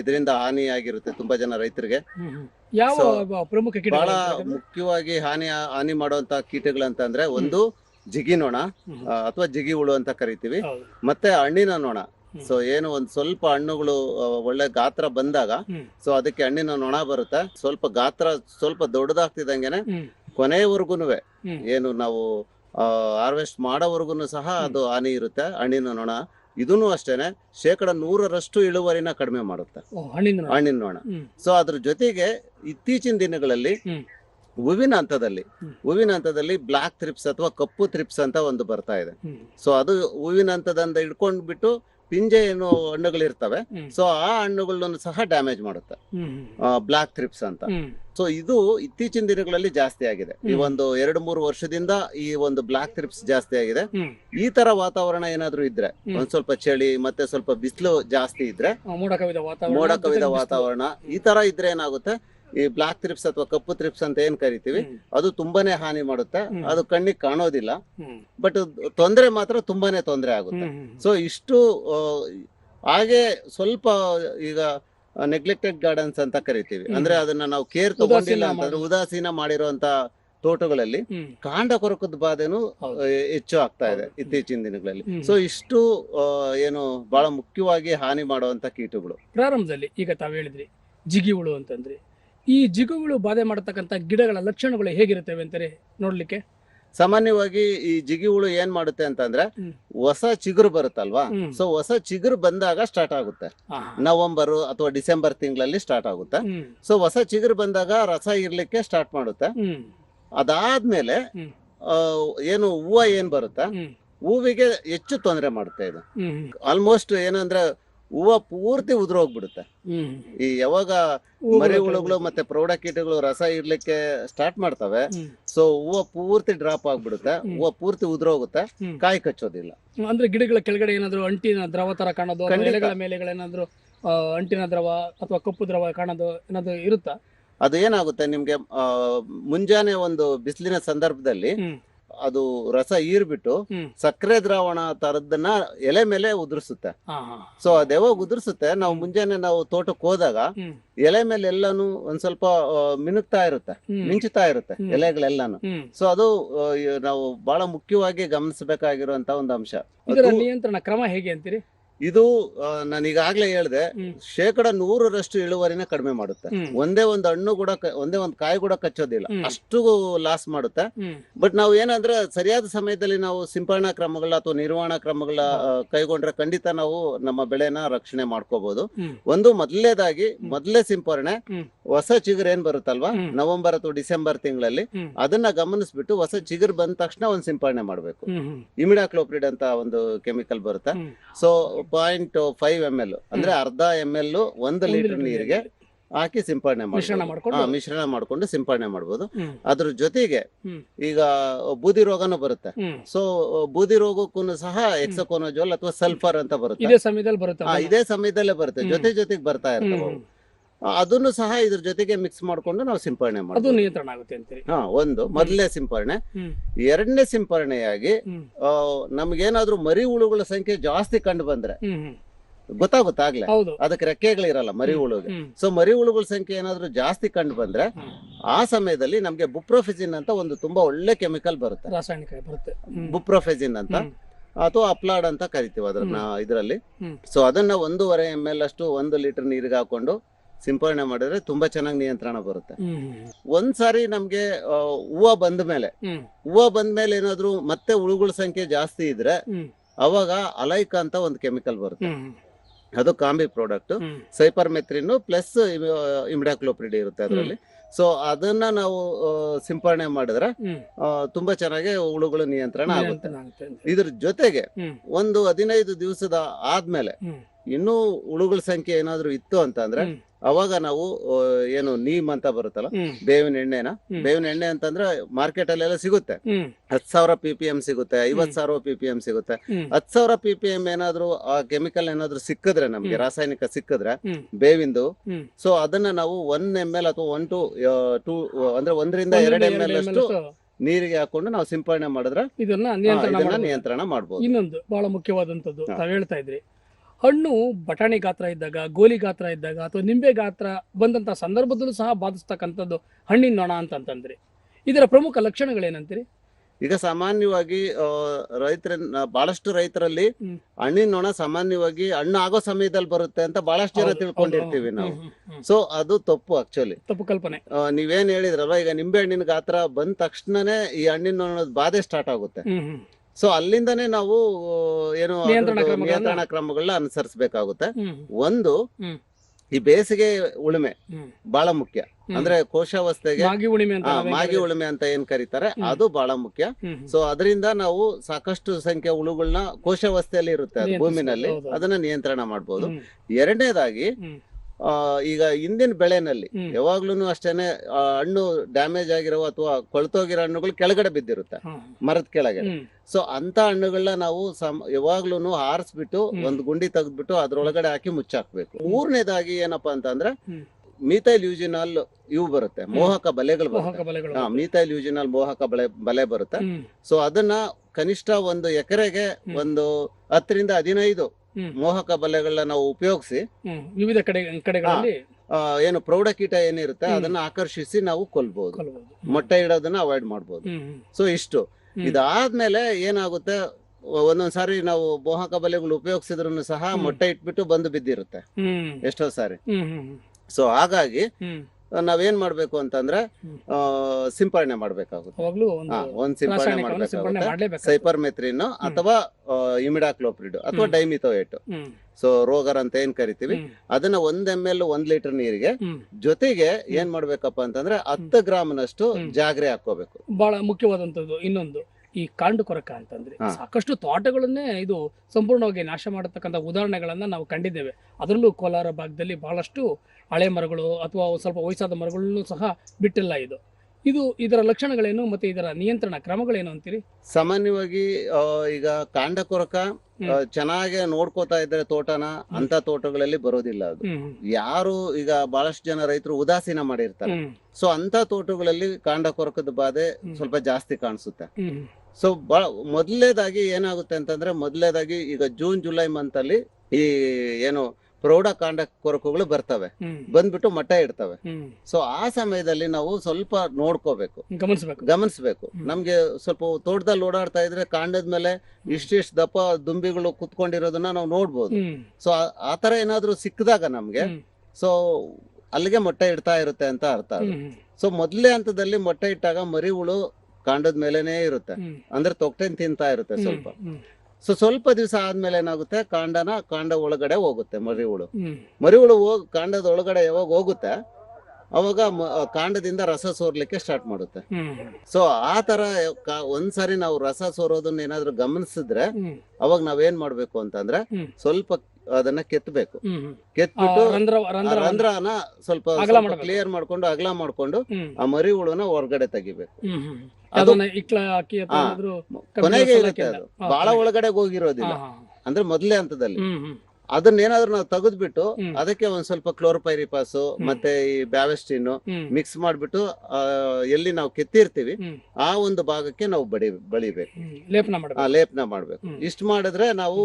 ಇದರಿಂದ ಹಾನಿಯಾಗಿರುತ್ತೆ ತುಂಬಾ ಜನ ರೈತರಿಗೆ. ಯಾವ ಪ್ರಮುಖ ಬಹಳ ಮುಖ್ಯವಾಗಿ ಹಾನಿ ಹಾನಿ ಮಾಡುವಂತ ಕೀಟಗಳಂತಂದ್ರೆ ಒಂದು ಜಿಗಿ ನೊಣ ಅಥವಾ ಜಿಗಿ ಹುಳು ಅಂತ ಕರಿತೀವಿ. ಮತ್ತೆ ಹಣ್ಣಿನ ನೊಣ. ಸೊ ಏನು ಒಂದ್ ಸ್ವಲ್ಪ ಹಣ್ಣುಗಳು ಒಳ್ಳೆ ಗಾತ್ರ ಬಂದಾಗ ಸೊ ಅದಕ್ಕೆ ಹಣ್ಣಿನ ನೊಣ ಬರುತ್ತೆ. ಸ್ವಲ್ಪ ಗಾತ್ರ ಸ್ವಲ್ಪ ದೊಡ್ಡದಾಗ್ತಿದಂಗೆನೆ ಕೊನೆಯವರೆಗೂ ಕೊನೆಯವರೆಗೂನುವೆ ಏನು ನಾವು ಹಾರ್ವೆಸ್ಟ್ ಮಾಡೋವರೆಗೂ ಸಹ ಅದು ಹಾನಿ ಇರುತ್ತೆ ಹಣ್ಣಿನ ನೊಣ. ಇದನ್ನು ಅಷ್ಟೇನೆ ಶೇಕಡ ನೂರರಷ್ಟು ಇಳುವರಿನ ಕಡಿಮೆ ಮಾಡುತ್ತೆ. ಹಣ್ಣಿನ ನೊಣ. ಸೊ ಅದ್ರ ಜೊತೆಗೆ ಇತ್ತೀಚಿನ ದಿನಗಳಲ್ಲಿ. ಹೂವಿನ ಹಂತದಲ್ಲಿ ಹೂವಿನ ಹಂತದಲ್ಲಿ ಬ್ಲಾಕ್ ಥ್ರಿಪ್ಸ್ ಅಥವಾ ಕಪ್ಪು ಥ್ರಿಪ್ಸ್ ಅಂತ ಒಂದು ಬರ್ತಾ ಇದೆ. ಸೊ ಅದು ಹೂವಿನ ಹಂತದಿಂದ ಹಿಡ್ಕೊಂಡ್ಬಿಟ್ಟು ಪಿಂಜೆ ಏನೋ ಹಣ್ಣುಗಳಿರ್ತವೆ ಇರ್ತವೆ. ಸೊ ಆ ಹಣ್ಣುಗಳನ್ನು ಸಹ ಡ್ಯಾಮೇಜ್ ಮಾಡುತ್ತೆ. ಬ್ಲಾಕ್ ಥ್ರಿಪ್ಸ್ ಅಂತ. ಸೊ ಇದು ಇತ್ತೀಚಿನ ದಿನಗಳಲ್ಲಿ ಜಾಸ್ತಿ ಆಗಿದೆ. ಈ ಒಂದು ಎರಡು ಮೂರು ವರ್ಷದಿಂದ ಈ ಒಂದು ಬ್ಲಾಕ್ ಥ್ರಿಪ್ಸ್ ಜಾಸ್ತಿ ಆಗಿದೆ. ಈ ತರ ವಾತಾವರಣ ಏನಾದ್ರೂ ಇದ್ರೆ. ಒಂದ್ ಸ್ವಲ್ಪ ಚಳಿ ಮತ್ತೆ ಸ್ವಲ್ಪ ಬಿಸಿಲು ಜಾಸ್ತಿ ಇದ್ರೆ ಮೋಡ ಕವಿದ. ವಾತಾವರಣ ಈ ತರ ಇದ್ರೆ ಏನಾಗುತ್ತೆ? ಈ ಬ್ಲಾಕ್ ಥ್ರಿಪ್ಸ್ ಅಥವಾ ಕಪ್ಪು ಥ್ರಿಪ್ಸ್ ಅಂತ ಏನ್ ಕರಿತೀವಿ ಅದು ತುಂಬಾನೇ ಹಾನಿ ಮಾಡುತ್ತೆ ಅದು ಕಣ್ಣಿಗೆ ಕಾಣೋದಿಲ್ಲ. ಬಟ್ ತೊಂದರೆ ಮಾತ್ರ ತುಂಬಾನೇ ತೊಂದರೆ ಆಗುತ್ತೆ. ಸೊ ಇಷ್ಟು ಹಾಗೆ ಸ್ವಲ್ಪ ಈಗ ನೆಗ್ಲೆಕ್ಟೆಡ್ ಗಾರ್ಡನ್ಸ್ ಅಂತ ಕರಿತೀವಿ. ಅಂದ್ರೆ ಅದನ್ನ ನಾವು ಕೇರ್ ತಗೊಂಡಿಲ್ಲ ಅಂತಂದ್ರೆ ಉದಾಸೀನ ಮಾಡಿರುವಂತ ತೋಟಗಳಲ್ಲಿ ಕಾಂಡ ಕೊರಕದ ಬಾಧೆನು. ಹೆಚ್ಚು ಆಗ್ತಾ ಇದೆ ಇತ್ತೀಚಿನ ದಿನಗಳಲ್ಲಿ. ಸೊ ಇಷ್ಟು ಏನು ಬಹಳ ಮುಖ್ಯವಾಗಿ ಹಾನಿ ಮಾಡುವಂತ ಕೀಟಗಳು. ಪ್ರಾರಂಭದಲ್ಲಿ ಈಗ ತಾವು ಹೇಳಿದ್ರಿ ಜಿಗಿ ಹುಳು ಅಂತಂದ್ರಿ. ಈ ಜಿಗುಗಳು ಬಾಧೆ ಮಾಡತಕ್ಕಂಥ ಗಿಡಗಳ ಲಕ್ಷಣಗಳು ಹೇಗಿರುತ್ತವೆ ಅಂತಾರೆ ನೋಡ್ಲಿಕ್ಕೆ ಸಾಮಾನ್ಯವಾಗಿ ಈ ಜಿಗಿ ಹುಳು ಏನ್ ಮಾಡುತ್ತೆ ಅಂತಂದ್ರೆ. ಹೊಸ ಚಿಗುರು ಬರುತ್ತಲ್ವಾ. ಸೊ ಹೊಸ ಚಿಗುರು ಬಂದಾಗ ಸ್ಟಾರ್ಟ್ ಆಗುತ್ತೆ ನವೆಂಬರ್ ಅಥವಾ ಡಿಸೆಂಬರ್ ತಿಂಗಳಲ್ಲಿ ಸ್ಟಾರ್ಟ್ ಆಗುತ್ತೆ. ಸೊ ಹೊಸ ಚಿಗುರು ಬಂದಾಗ ರಸ ಇರ್ಲಿಕ್ಕೆ ಸ್ಟಾರ್ಟ್ ಮಾಡುತ್ತೆ. ಅದಾದ್ಮೇಲೆ ಏನು ಹೂವ ಏನ್ ಬರುತ್ತೆ ಹೂವಿಗೆ ಹೆಚ್ಚು ತೊಂದರೆ ಮಾಡುತ್ತೆ ಇದು. ಆಲ್ಮೋಸ್ಟ್ ಏನಂದ್ರೆ ಹೂವು ಪೂರ್ತಿ ಉದುರೋಗ್ಬಿಡುತ್ತೆ. ಈ ಯಾವಾಗ ಮರಿ ಹುಳುಗಳು ಮತ್ತೆ ಪ್ರೌಢ ಕೀಟಗಳು ರಸ ಇರ್ಲಿಕ್ಕೆ ಸ್ಟಾರ್ಟ್ ಮಾಡ್ತವೆ. ಸೊ ಹೂವು ಪೂರ್ತಿ ಡ್ರಾಪ್ ಆಗ್ಬಿಡುತ್ತೆ ಹೂವ ಪೂರ್ತಿ ಉದುರೋಗುತ್ತೆ. ಕಾಯಿ ಕಚ್ಚೋದಿಲ್ಲ ಅಂದ್ರೆ ಗಿಡಗಳ ಕೆಳಗಡೆ ಏನಾದ್ರು ಅಂಟಿನ ದ್ರವ ತರ ಕಾಣೋದು. ಎಲೆಗಳ ಮೇಲೆಗಳೇನಾದ್ರು ಅಂಟಿನ ದ್ರವ ಅಥವಾ ಕಪ್ಪು ದ್ರವ ಕಾಣೋದು ಏನಾದ್ರು ಇರುತ್ತಾ ಅದು ಏನಾಗುತ್ತೆ ನಿಮ್ಗೆ ಮುಂಜಾನೆ ಒಂದು ಬಿಸಿಲಿನ ಸಂದರ್ಭದಲ್ಲಿ. ಅದು ರಸ ಈರ್ಬಿಟ್ಟು. ಸಕ್ಕರೆ ದ್ರಾವಣ ತರದನ್ನ ಎಲೆ ಮೇಲೆ ಉದುರಿಸುತ್ತೆ. ಸೊ ಅದ್ ಯಾವಾಗ ಉದುರಿಸುತ್ತೆ ನಾವು ಮುಂಜಾನೆ ನಾವು ತೋಟಕ್ಕೆ ಹೋದಾಗ ಎಲೆ ಮೇಲೆ ಎಲ್ಲಾನು ಒಂದ್ ಸ್ವಲ್ಪ ಮಿನುಕ್ತಾ ಮಿನುಗ್ತಾ ಇರುತ್ತೆ. ಮಿಂಚುತ್ತಾ ಇರುತ್ತೆ ಎಲೆಗಳೆಲ್ಲಾನು. ಸೊ ಅದು ನಾವು ಬಹಳ ಮುಖ್ಯವಾಗಿ ಗಮನಿಸಬೇಕಾಗಿರುವಂತ ಒಂದು ಅಂಶ ನಿಯಂತ್ರಣ ಕ್ರಮ ಹೇಗೆ ಅಂತೀರಿ ಇದು ನಾನು ಈಗಾಗ್ಲೇ ಹೇಳಿದೆ. ಶೇಕಡ ನೂರರಷ್ಟು ಇಳುವರಿನ ಕಡಿಮೆ ಮಾಡುತ್ತೆ ಒಂದೇ ಒಂದು ಹಣ್ಣು ಕೂಡ ಒಂದೇ ಒಂದು ಕಾಯಿ ಕೂಡ ಕಚ್ಚೋದಿಲ್ಲ ಅಷ್ಟು ಲಾಸ್ ಮಾಡುತ್ತೆ ಬಟ್ ನಾವು ಏನಂದ್ರೆ ಸರಿಯಾದ ಸಮಯದಲ್ಲಿ ನಾವು ಸಿಂಪರಣಾ ಕ್ರಮಗಳ ಅಥವಾ ನಿರ್ವಹಣಾ ಕ್ರಮಗಳ ಕೈಗೊಂಡ್ರೆ ಖಂಡಿತ ನಾವು ನಮ್ಮ ಬೆಳೆನ ರಕ್ಷಣೆ ಮಾಡ್ಕೋಬಹುದು. ಒಂದು ಮೊದಲನೇದಾಗಿ ಮೊದಲೇ ಸಿಂಪರಣೆ. ಹೊಸ ಚಿಗುರ್ ಏನ್ ಬರುತ್ತಲ್ವಾ. ನವೆಂಬರ್ ಅಥವಾ ಡಿಸೆಂಬರ್ ತಿಂಗಳಲ್ಲಿ. ಅದನ್ನ ಗಮನಿಸ್ಬಿಟ್ಟು ಹೊಸ ಚಿಗುರ್ ಬಂದ ತಕ್ಷಣ ಒಂದು ಸಿಂಪರಣೆ ಮಾಡಬೇಕು. ಇಮಿಡಾಕ್ಲೋಪ್ರಿಡ್ ಅಂತ ಒಂದು ಕೆಮಿಕಲ್ ಬರುತ್ತೆ. So point five M L ಅಂದ್ರೆ ಅರ್ಧ ಎಂ ಎಲ್ ಒಂದು ಲೀಟರ್ ನೀರಿಗೆ ಹಾಕಿ ಸಿಂಪಡಣೆ ಮಾಡ್ಕೊಂಡು? ಮಿಶ್ರಣ ಮಾಡ್ಕೊಂಡು ಸಿಂಪಡಣೆ ಮಾಡ್ಬೋದು. ಹ್ಮ್. ಅದ್ರ ಜೊತೆಗೆ ಈಗ ಬೂದಿ ರೋಗನು ಬರುತ್ತೆ. ಸೊ ಬೂದಿ ರೋಗಕ್ಕೂ ಸಹ ಎಕ್ಸಕೋನೋಜೋಲ್ ಅಥವಾ ಸಲ್ಫರ್ ಅಂತ ಬರುತ್ತೆ. ಇದೇ ಸಮಯದಲ್ಲಿ ಬರುತ್ತೆ ಜೊತೆ ಜೊತೆಗೆ ಬರ್ತಾ ಇರ್ತವೆ ಅದನ್ನು ಸಹ ಇದ್ರ ಜೊತೆಗೆ ಮಿಕ್ಸ್ ಮಾಡ್ಕೊಂಡು ನಾವು ಸಿಂಪರಣೆ ಅದು ನಿಯಂತ್ರಣ ಆಗುತ್ತೆ ಅಂತೀರಿ ಹಾ ಒಂದು ಮೊದಲನೇ ಸಿಂಪರಣೆ. ಹ್ಮ್. ಎರಡನೇ ಸಿಂಪರಣೆಯಾಗಿ ಆ, ನಮ್ಗೇನಾದ್ರೂ ಮರಿ ಹುಳುಗಳ ಸಂಖ್ಯೆ ಜಾಸ್ತಿ ಕಂಡು ಬಂದ್ರೆ ಹ್ಮ್ ಹ್ಮ್. ಗೊತ್ತಾಗುತ್ತಾಗ್ಲೇ ಹೌದು. ಅದಕ್ಕೆ ರೆಕ್ಕೆಗಳಿರಲ್ಲ ಮರಿ ಹುಳುಗೆ. ಹ್ಮ್. ಸೊ ಮರಿ ಹುಳುಗಳ ಸಂಖ್ಯೆ ಏನಾದ್ರೂ ಜಾಸ್ತಿ ಕಂಡು ಬಂದ್ರೆ ಹ್ಮ್. ಆ ಸಮಯದಲ್ಲಿ ನಮ್ಗೆ ಬುಪ್ರೋಫಿಸಿನ್ ಅಂತ ಒಂದು ತುಂಬಾ ಒಳ್ಳೆ ಕೆಮಿಕಲ್ ಬರುತ್ತೆ. ರಾಸಾಯನಿಕ ಬರುತ್ತೆ. ಹ್ಮ್. ಅಂತ ಹ್ಮ್. ಅಥವಾ ಅಪ್ಲಾಡ್ ಅಂತ ಕರಿತೀವಿ ಅದನ್ನ ಇದರಲ್ಲಿ. ಹ್ಮ್. ಸೊ ಅದನ್ನ ಒಂದೂವರೆ ಎಂ ಎಲ್ ಅಷ್ಟು ಒಂದು ಲೀಟರ್ ನೀರಿಗೆ ಹಾಕೊಂಡು ಸಿಂಪರಣೆ ಮಾಡಿದ್ರೆ ತುಂಬಾ ಚೆನ್ನಾಗಿ ನಿಯಂತ್ರಣ ಬರುತ್ತೆ. ಒಂದ್ಸಾರಿ ನಮ್ಗೆ ಹೂವ ಬಂದ ಮೇಲೆ ಹೂವ ಬಂದ ಮೇಲೆ ಏನಾದ್ರು ಮತ್ತೆ ಹುಳುಗಳ ಸಂಖ್ಯೆ ಜಾಸ್ತಿ ಇದ್ರೆ ಅವಾಗ ಅಲೈಕ ಅಂತ ಒಂದು ಕೆಮಿಕಲ್ ಬರುತ್ತೆ. ಅದು combi product. Cypermethrin plus imidacloprid ಇರುತ್ತೆ ಅದರಲ್ಲಿ. ಸೊ ಅದನ್ನ ನಾವು ಸಿಂಪರಣೆ ಮಾಡಿದ್ರೆ ತುಂಬಾ ಚೆನ್ನಾಗಿ ಹುಳುಗಳು ನಿಯಂತ್ರಣ ಆಗುತ್ತೆ. ಇದ್ರ ಜೊತೆಗೆ ಒಂದು ಹದಿನೈದು ದಿವಸದ ಆದ್ಮೇಲೆ ಇನ್ನೂ ಹುಳುಗಳ ಸಂಖ್ಯೆ ಏನಾದ್ರು ಇತ್ತು ಅಂತ ಅಂದ್ರೆ ಅವಾಗ ನಾವು ಏನು ನೀಮ್ ಅಂತ ಬರುತ್ತಲ್ಲ ಬೇವಿನ ಎಣ್ಣೆನ. ಬೇವಿನ ಎಣ್ಣೆ ಅಂತಂದ್ರೆ ಮಾರ್ಕೆಟ್ ಅಲ್ಲೆಲ್ಲ ಸಿಗುತ್ತೆ ಹತ್ ಸಾವಿರ ಪಿ ಪಿ ಎಂ ಸಿಗುತ್ತೆ ಐವತ್ ಸಾವಿರ ಪಿ ಪಿ ಎಂ ಸಿಗುತ್ತೆ ಹತ್ ಸಾವಿರ ಪಿ ಪಿ ಎಂ ಏನಾದ್ರು ಆ ಕೆಮಿಕಲ್ ಏನಾದ್ರು ಸಿಕ್ಕಿದ್ರೆ ನಮ್ಗೆ ರಾಸಾಯನಿಕ ಸಿಕ್ಕಿದ್ರೆ ಬೇವಿಂದು. ಸೊ ಅದನ್ನ ನಾವು ಒನ್ ಎಂ ಎಲ್ ಅಥವಾ ಒನ್ ಟು ಟೂ ಅಂದ್ರೆ ಒಂದರಿಂದ ಎರಡ್ ಎಂ ಎಲ್ ಅಷ್ಟು ನೀರಿಗೆ ಹಾಕೊಂಡು ನಾವು ಸಿಂಪರಣೆ ಮಾಡಿದ್ರೆ ಇದನ್ನ ನಿಯಂತ್ರಣ ಮಾಡಬಹುದು ಇನ್ನೊಂದು ಬಹಳ ಮುಖ್ಯವಾದಂತದ್ದು. ತಾವ್ ಹೇಳ್ತಾ ಇದ್ರಿ. ಹಣ್ಣು ಬಟಾಣಿ ಗಾತ್ರ ಇದ್ದಾಗ ಗೋಲಿ ಗಾತ್ರ ಇದ್ದಾಗ ಅಥವಾ ನಿಂಬೆ ಗಾತ್ರ ಬಂದಂತ ಸಂದರ್ಭದಲ್ಲೂ ಸಹ ಬಾಧಿಸ್ತಕ್ಕಂಥದ್ದು ಹಣ್ಣಿನ ನೊಣ ಅಂತಂತಂದ್ರೆ. ಇದರ ಪ್ರಮುಖ ಲಕ್ಷಣಗಳೇನಂತೀರಿ? ಈಗ ಸಾಮಾನ್ಯವಾಗಿ ರೈತರ ಬಹಳಷ್ಟು ರೈತರಲ್ಲಿ. ಹಣ್ಣಿನ ನೊಣ ಸಾಮಾನ್ಯವಾಗಿ ಹಣ್ಣು ಆಗೋ ಸಮಯದಲ್ಲಿ ಬರುತ್ತೆ ಅಂತ ಬಹಳಷ್ಟು ಜನ ತಿಳ್ಕೊಂಡಿರ್ತೀವಿ ನಾವು. ಸೊ ಅದು ತಪ್ಪು ಆಕ್ಚುಲಿ ತಪ್ಪು ಕಲ್ಪನೆ. ನೀವೇನ್ ಹೇಳಿದ್ರಲ್ವ ಈಗ ನಿಂಬೆ ಹಣ್ಣಿನ ಗಾತ್ರ ಬಂದ ತಕ್ಷಣನೇ ಈ ಹಣ್ಣಿನ ನೊಣದ ಬಾಧೆ ಸ್ಟಾರ್ಟ್ ಆಗುತ್ತೆ. ಸೊ ಅಲ್ಲಿಂದಾನೇ ನಾವು ಏನು ನಿಯಂತ್ರಣ ಕ್ರಮಗಳನ್ನ- ಅನುಸರಿಸಬೇಕಾಗುತ್ತೆ. ಒಂದು ಈ ಬೇಸಿಗೆ ಉಳುಮೆ ಬಹಳ ಮುಖ್ಯ. ಅಂದ್ರೆ ಕೋಶಾವಸ್ಥೆಗೆ ಮಾಗಿ ಉಳುಮೆ ಅಂತ ಏನ್ ಕರೀತಾರೆ ಅದು ಬಹಳ ಮುಖ್ಯ. ಸೊ ಅದರಿಂದ ನಾವು ಸಾಕಷ್ಟು ಸಂಖ್ಯೆ ಹುಳುಗಳನ್ನ ಕೋಶಾವಸ್ಥೆಯಲ್ಲಿ ಇರುತ್ತೆ ಭೂಮಿನಲ್ಲಿ ಅದನ್ನ ನಿಯಂತ್ರಣ ಮಾಡಬಹುದು ಎರಡನೇದಾಗಿ ಈಗ ಹಿಂದಿನ ಬೆಳೆನಲ್ಲಿ. ಯಾವಾಗ್ಲೂ ಅಷ್ಟೇನೆ ಆ, ಹಣ್ಣು ಡ್ಯಾಮೇಜ್ ಆಗಿರೋ ಅಥವಾ ಕೊಳ್ತೋಗಿರೋ ಹಣ್ಣುಗಳು ಕೆಳಗಡೆ ಬಿದ್ದಿರುತ್ತೆ. ಮರದ ಕೆಳಗೆ ಸೊ ಅಂತ ಹಣ್ಣುಗಳನ್ನ ನಾವು ಸಮ ಯಾವಾಗ್ಲೂ ಆರಿಸ್ಬಿಟ್ಟು ಹ್ಮ್. ಒಂದು ಗುಂಡಿ ತೆಗೆದ್ಬಿಟ್ಟು ಅದ್ರೊಳಗಡೆ ಹಾಕಿ ಮುಚ್ಚಾಕ್ಬೇಕು ಮೂರನೇದಾಗಿ ಏನಪ್ಪಾ ಅಂತಂದ್ರೆ. ಮೀಥೈಲ್ ಯೂಜಿನಲ್ ಇವು ಬರುತ್ತೆ ಮೋಹಕ ಬಲೆಗಳು ಬರುತ್ತೆ ಮೀಥೈಲ್ ಯೂಜಿನಾಲ್ ಮೋಹಕ ಬಲೆ ಬಲೆ ಬರುತ್ತೆ ಸೊ ಅದನ್ನ ಕನಿಷ್ಠ ಒಂದು ಎಕರೆಗೆ ಒಂದು ಹತ್ತರಿಂದ ಹದಿನೈದು. ಮೋಹಕ ಬಲೆಗಳನ್ನ ನಾವು ಉಪಯೋಗಿಸಿ ವಿವಿಧ ಕಡೆ ಕಡೆಗಳಲ್ಲಿ ಏನು ಪ್ರೌಢಕೀಟ ಏನಿರುತ್ತೆ ಹ್ಮ್. ಅದನ್ನ ಆಕರ್ಷಿಸಿ ನಾವು ಕೊಲ್ಬಹುದು ಮೊಟ್ಟೆ ಇಡೋದನ್ನ ಅವಾಯ್ಡ್ ಮಾಡಬಹುದು ಸೊ ಇಷ್ಟು. ಇದಾದ್ಮೇಲೆ ಏನಾಗುತ್ತೆ ಒಂದೊಂದ್ ಸಾರಿ ನಾವು ಮೋಹಕ ಬಲೆಗಳು ಉಪಯೋಗಿಸಿದ್ರು ಸಹ ಮೊಟ್ಟೆ ಇಟ್ಬಿಟ್ಟು ಬಂದು ಬಿದ್ದಿರುತ್ತೆ. ಎಷ್ಟೋ ಸಾರಿ. ಸೊ ಹಾಗಾಗಿ ನಾವೇನ್ ಮಾಡ್ಬೇಕು ಅಂತಂದ್ರೆ ಸಿಂಪರಣೆ ಮಾಡ್ಬೇಕಾಗುತ್ತೆ. ಒಂದು ಸಿಂಪರಣೆ ಮಾಡ್ಬೇಕಾಗುತ್ತೆ. ಮಾಡ್ಲೇಬೇಕು. ಸೈಪರ್ ಮೆತ್ರಿನ್ ಅಥವಾ ಇಮಿಡಾಕ್ಲೋಪ್ರಿಡ್ ಅಥವಾ. ಡೈಮಿಥೋಯೇಟ್. ಸೊ ರೋಗರ್ ಅಂತ ಏನ್ ಕರಿತೀವಿ? ಅದನ್ನ ಒಂದ್ ಎಂ ಎಲ್ ಒಂದ್ ಲೀಟರ್ ನೀರಿಗೆ ಜೊತೆಗೆ ಏನ್ ಮಾಡ್ಬೇಕಪ್ಪ ಅಂತಂದ್ರೆ ಹತ್ತು ಗ್ರಾಮ್ ನಷ್ಟು ಜಾಗ್ರೆ ಹಾಕೋಬೇಕು ಬಹಳ ಮುಖ್ಯವಾದಂತದ್ದು ಇನ್ನೊಂದು ಈ ಕಾಂಡು ಕೊರಕ ಅಂತಂದ್ರೆ. ಸಾಕಷ್ಟು ತೋಟಗಳನ್ನೇ ಇದು ಸಂಪೂರ್ಣವಾಗಿ ನಾಶ ಮಾಡತಕ್ಕಂತ ಉದಾಹರಣೆಗಳನ್ನ ನಾವು ಕಂಡಿದ್ದೇವೆ. ಅದರಲ್ಲೂ ಕೋಲಾರ ಭಾಗದಲ್ಲಿ ಬಹಳಷ್ಟು ಹಳೆ ಮರಗಳು ಅಥವಾ ಸ್ವಲ್ಪ ವಯಸ್ಸಾದ ಮರಗಳನ್ನು ಸಹ ಬಿಟ್ಟಿಲ್ಲ ಇದು. ಇದು ಇದರ ಲಕ್ಷಣಗಳೇನು ಮತ್ತೆ ಇದರ ನಿಯಂತ್ರಣ ಕ್ರಮಗಳೇನು ಅಂತೀರಿ? ಸಾಮಾನ್ಯವಾಗಿ ಈಗ ಕಾಂಡ ಕೊರಕ ಚೆನ್ನಾಗಿ ನೋಡ್ಕೋತಾ ಇದ್ರೆ ತೋಟನ ಅಂತ ತೋಟಗಳಲ್ಲಿ ಬರೋದಿಲ್ಲ ಅದು. ಯಾರು ಈಗ ಬಹಳಷ್ಟು ಜನ ರೈತರು ಉದಾಸೀನ ಮಾಡಿರ್ತಾರೆ. ಸೊ ಅಂತ ತೋಟಗಳಲ್ಲಿ ಕಾಂಡ ಕೊರಕದ ಬಾಧೆ ಸ್ವಲ್ಪ ಜಾಸ್ತಿ ಕಾಣಿಸುತ್ತೆ. ಸೊ ಬಹಳ ಮೊದಲನೇದಾಗಿ ಏನಾಗುತ್ತೆ ಅಂತಂದ್ರೆ ಮೊದಲನೇದಾಗಿ ಈಗ ಜೂನ್ ಜುಲೈ ಮಂತ್ ಅಲ್ಲಿ ಈ ಏನು ಪ್ರೌಢ ಕಾಂಡ ಕೊರಕುಗಳು ಬರ್ತವೆ. ಬಂದ್ಬಿಟ್ಟು ಮಠ ಇಡ್ತವೆ. ಸೊ ಆ ಸಮಯದಲ್ಲಿ ನಾವು ಸ್ವಲ್ಪ ನೋಡ್ಕೋಬೇಕು. ಗಮನಿಸಬೇಕು. ಗಮನಿಸಬೇಕು. ನಮ್ಗೆ ಸ್ವಲ್ಪ ತೋಟದಲ್ಲಿ ಓಡಾಡ್ತಾ ಇದ್ರೆ ಕಾಂಡದ ಮೇಲೆ ಇಷ್ಟಿಷ್ಟು ದಪ್ಪ ದುಂಬಿಗಳು ಕುತ್ಕೊಂಡಿರೋದನ್ನ ನಾವು ನೋಡ್ಬೋದು. ಸೊ ಆತರ ತರ ಏನಾದ್ರೂ ಸಿಕ್ಕಿದಾಗ ನಮ್ಗೆ ಸೊ ಅಲ್ಲಿಗೆ ಮೊಟ್ಟೆ ಇಡ್ತಾ ಇರುತ್ತೆ ಅಂತ ಅರ್ಥ ಸೊ ಮೊದಲೇ ಹಂತದಲ್ಲಿ ಮೊಟ್ಟೆ ಇಟ್ಟಾಗ ಮರಿ ಹುಳು ಕಾಂಡದ ಮೇಲೆನೇ ಇರುತ್ತೆ. ಅಂದ್ರೆ ತೊಕ್ಟೆನ್ ತಿಂತಾ ಇರುತ್ತೆ ಸ್ವಲ್ಪ. ಸೊ ಸ್ವಲ್ಪ ದಿವಸ ಆದ್ಮೇಲೆ ಏನಾಗುತ್ತೆ? ಕಾಂಡನ ಕಾಂಡ ಒಳಗಡೆ ಹೋಗುತ್ತೆ ಮರಿ ಹುಳು ಮರಿ ಹುಳು ಹೋಗ್ ಕಾಂಡದ ಒಳಗಡೆ ಯಾವಾಗ ಹೋಗುತ್ತೆ ಅವಾಗ ಕಾಂಡದಿಂದ ರಸ ಸೋರ್ಲಿಕ್ಕೆ ಸ್ಟಾರ್ಟ್ ಮಾಡುತ್ತೆ. ಸೊ ಆ ತರ ಒಂದ್ಸರಿ ನಾವು ರಸ ಸೋರೋದನ್ನ ಏನಾದ್ರು ಗಮನಿಸಿದ್ರೆ ಅವಾಗ ನಾವೇನ್ ಮಾಡ್ಬೇಕು ಅಂತಂದ್ರೆ ಸ್ವಲ್ಪ ಅದನ್ನ ಕೆತ್ತಬೇಕು ಕೆತ್ಬಿಟ್ಟು ರಂಧ್ರನ ಸ್ವಲ್ಪ. ಕ್ಲಿಯರ್ ಮಾಡ್ಕೊಂಡು ಅಗಲ ಮಾಡ್ಕೊಂಡು ಆ ಮರಿ ಹುಳುನ ಹೊರಗಡೆ ತೆಗಿಬೇಕು. ಅದನ್ನ ಇಕ್ಲ ಹಾಕಿ ಅಥವಾ ಏನಾದ್ರು ಕೊನೆಗೆ ಇರುತ್ತೆ ಅದು. ಬಹಳ ಒಳಗಡೆ ಹೋಗಿರೋದಿಲ್ಲ. ಅಂದ್ರೆ ಮೊದಲೇ ಹಂತದಲ್ಲಿ. ಹ್ಮ್ ಹ್ಮ್. ಅದನ್ನ ಏನಾದ್ರು ನಾವು ತೆಗೆದ್ಬಿಟ್ಟು. ಅದಕ್ಕೆ ಒಂದ್ ಸ್ವಲ್ಪ ಕ್ಲೋರೋಪೈರಿಪಾಸ್ ಮತ್ತೆ ಈ ಬ್ಯಾವೆಸ್ಟಿನ್ ಮಿಕ್ಸ್ ಮಾಡ್ಬಿಟ್ಟು ಎಲ್ಲಿ ನಾವು ಕೆತ್ತಿರ್ತೀವಿ ಆ ಒಂದು ಭಾಗಕ್ಕೆ ನಾವು ಬಡಿ ಬಳಿಬೇಕು. ಲೇಪನ ಮಾಡ್ಬೇಕು. ಲೇಪನ ಮಾಡ್ಬೇಕು. ಹ್ಮ್. ಇಷ್ಟು ಮಾಡಿದ್ರೆ ನಾವು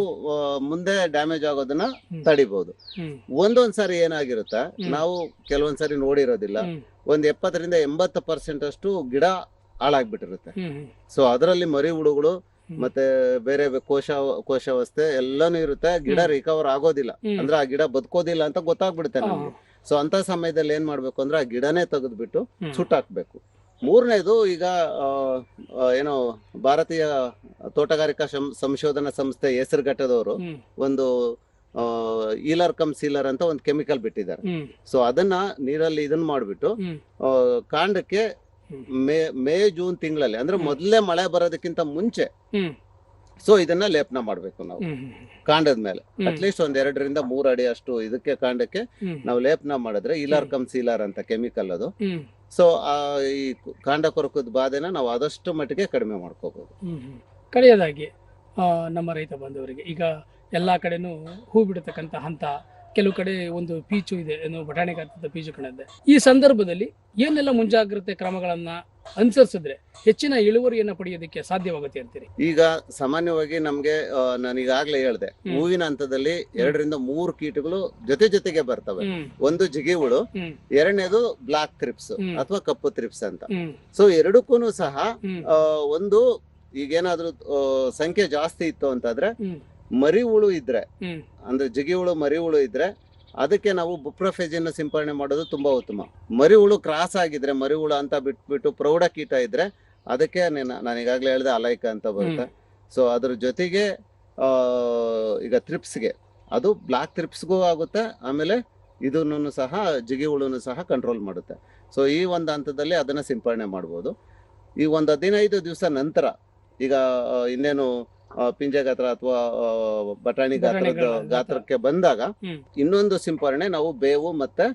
ಮುಂದೆ ಡ್ಯಾಮೇಜ್ ಆಗೋದನ್ನ. ತಡಿಬಹುದು ಒಂದೊಂದ್ಸಾರಿ ಒಂದೊಂದ್ ಸಾರಿ ಏನಾಗಿರುತ್ತೆ ನಾವು ಕೆಲವೊಂದ್ ಸಾರಿ ನೋಡಿರೋದಿಲ್ಲ. ಒಂದ್ ಎಪ್ಪತ್ತರಿಂದ ಎಂಬತ್ತು ಪರ್ಸೆಂಟ್ ಅಷ್ಟು ಗಿಡ ಹಾಳಾಗ್ಬಿಟ್ಟಿರುತ್ತೆ. ಸೊ ಅದರಲ್ಲಿ ಮರಿ ಹುಳುಗಳು ಮತ್ತೆ ಬೇರೆ ಕೋಶ ಕೋಶಾವಸ್ಥೆ ಎಲ್ಲಾನು ಇರುತ್ತೆ. ಗಿಡ ರಿಕವರ್ ಆಗೋದಿಲ್ಲ. ಅಂದ್ರೆ ಆ ಗಿಡ ಬದುಕೋದಿಲ್ಲ ಅಂತ ಗೊತ್ತಾಗ್ಬಿಡುತ್ತೆ ನಮ್ಗೆ. ಸೊ ಅಂತ ಸಮಯದಲ್ಲಿ ಏನ್ ಮಾಡ್ಬೇಕು ಅಂದ್ರೆ ಆ ಗಿಡನೇ ತೆಗೆದ್ಬಿಟ್ಟು. ಸುಟ್ಟಾಕ್ಬೇಕು. ಮೂರನೇದು ಈಗ ಏನೋ ಭಾರತೀಯ ತೋಟಗಾರಿಕಾ ಸಂಶೋಧನಾ ಸಂಸ್ಥೆ ಹೆಸರುಘಟ್ಟದವರು ಒಂದು ಈಲರ್ ಕಮ್ ಸೀಲರ್ ಅಂತ ಒಂದು ಕೆಮಿಕಲ್ ಬಿಟ್ಟಿದ್ದಾರೆ. ಸೊ ಅದನ್ನ ನೀರಲ್ಲಿ ಇದನ್ನ ಮಾಡ್ಬಿಟ್ಟು ಆ, ಕಾಂಡಕ್ಕೆ. ಮೇ ಮೇ ಜೂನ್ ತಿಂಗಳಲ್ಲಿ ಅಂದ್ರೆ ಮೊದಲೇ ಮಳೆ ಬರೋದಕ್ಕಿಂತ ಮುಂಚೆ. ಸೊ ಇದನ್ನ ಲೇಪನ ಮಾಡ್ಬೇಕು ನಾವು. ಕಾಂಡದ ಮೇಲೆ. ಅಟ್ಲೀಸ್ಟ್ ಒಂದ್ ಎರಡರಿಂದ ಮೂರ್ ಅಡಿ ಅಷ್ಟು ಇದಕ್ಕೆ ಕಾಂಡಕ್ಕೆ ನಾವು ಲೇಪನ ಮಾಡಿದ್ರೆ ಇಲಾರ್ ಕಮ್ ಸೀಲಾರ್ ಅಂತ ಕೆಮಿಕಲ್ ಅದು. ಸೊ ಆ ಈ ಕಾಂಡ ಕೊರಕದ ಬಾಧೆನ ನಾವು ಆದಷ್ಟು ಮಟ್ಟಿಗೆ ಕಡಿಮೆ ಮಾಡ್ಕೋಬಹುದು. ಕಡೆಯದಾಗಿ ನಮ್ಮ ರೈತ ಬಂದವರಿಗೆ ಈಗ ಎಲ್ಲಾ ಕಡೆನೂ ಹೂ ಬಿಡತಕ್ಕಂತ ಹಂತ ಕೆಲವು ಕಡೆ ಒಂದು ಪೀಚು ಇದೆ ಏನು ಬಟಾಣಿಗೆ ಹತ್ತದ ಪೀಚು ಕಾಣುತ್ತೆ. ಈ ಸಂದರ್ಭದಲ್ಲಿ ಏನೆಲ್ಲ ಮುಂಜಾಗ್ರತೆ ಕ್ರಮಗಳನ್ನ ಅನುಸರಿಸಿದ್ರೆ ಹೆಚ್ಚಿನ ಇಳುವರಿಯನ್ನ ಪಡೆಯೋದಕ್ಕೆ ಸಾಧ್ಯವಾಗುತ್ತೆ ಅಂತೀರಿ? ಈಗ ಸಾಮಾನ್ಯವಾಗಿ ನಮ್ಗೆ ನಾನು ಈಗಾಗ್ಲೇ ಹೇಳ್ದೆ. ಹೂವಿನ ಹಂತದಲ್ಲಿ ಎರಡರಿಂದ ಮೂರು ಕೀಟಗಳು ಜೊತೆ ಜೊತೆಗೆ ಬರ್ತವೆ. ಒಂದು ಜಿಗಿ ಹುಳು ಎರಡನೇದು ಬ್ಲಾಕ್ ಥ್ರಿಪ್ಸ್ ಅಥವಾ ಕಪ್ಪು ಥ್ರಿಪ್ಸ್ ಅಂತ. ಸೊ ಎರಡಕ್ಕೂ ಸಹ ಒಂದು ಈಗೇನಾದ್ರೂ ಆ, ಸಂಖ್ಯೆ ಜಾಸ್ತಿ ಇತ್ತು ಅಂತಂದ್ರೆ. ಮರಿ ಹುಳು ಇದ್ರೆ ಅಂದ್ರೆ ಜಿಗಿ ಹುಳು ಮರಿ ಹುಳು ಇದ್ರೆ ಅದಕ್ಕೆ ನಾವು ಬುಪ್ರಫೆಜಿನ ಸಿಂಪರಣೆ ಮಾಡೋದು ತುಂಬಾ ಉತ್ತಮ. ಮರಿ ಹುಳು ಕ್ರಾಸ್ ಆಗಿದ್ರೆ ಮರಿ ಹುಳು ಅಂತ ಬಿಟ್ಬಿಟ್ಟು ಪ್ರೌಢ ಕೀಟ ಇದ್ರೆ ಅದಕ್ಕೆ ನಾನು ಈಗಾಗಲೇ ಹೇಳಿದೆ ಅಲೈಕ ಅಂತ ಬರುತ್ತೆ. ಸೊ ಅದ್ರ ಜೊತೆಗೆ ಆ, ಈಗ ಥ್ರಿಪ್ಸ್ಗೆ ಅದು ಬ್ಲಾಕ್ ಥ್ರಿಪ್ಸ್ಗೂ ಆಗುತ್ತೆ ಆಮೇಲೆ ಇದನ್ನು ಸಹ ಜಿಗಿ ಹುಳುನು ಸಹ ಕಂಟ್ರೋಲ್ ಮಾಡುತ್ತೆ. ಸೊ ಈ ಒಂದು ಹಂತದಲ್ಲಿ ಅದನ್ನ ಸಿಂಪರಣೆ ಮಾಡ್ಬೋದು. ಈ ಒಂದು ಹದಿನೈದು ದಿವಸ ನಂತರ ಈಗ ಇನ್ನೇನು ಪಿಂಜೆ ಗಾತ್ರ ಅಥವಾ ಬಟಾಣಿ ಗಾತ್ರದ ಗಾತ್ರ. ಗಾತ್ರಕ್ಕೆ ಬಂದಾಗ ಇನ್ನೊಂದು ಸಿಂಪರಣೆ ನಾವು ಬೇವು ಮತ್ತೆ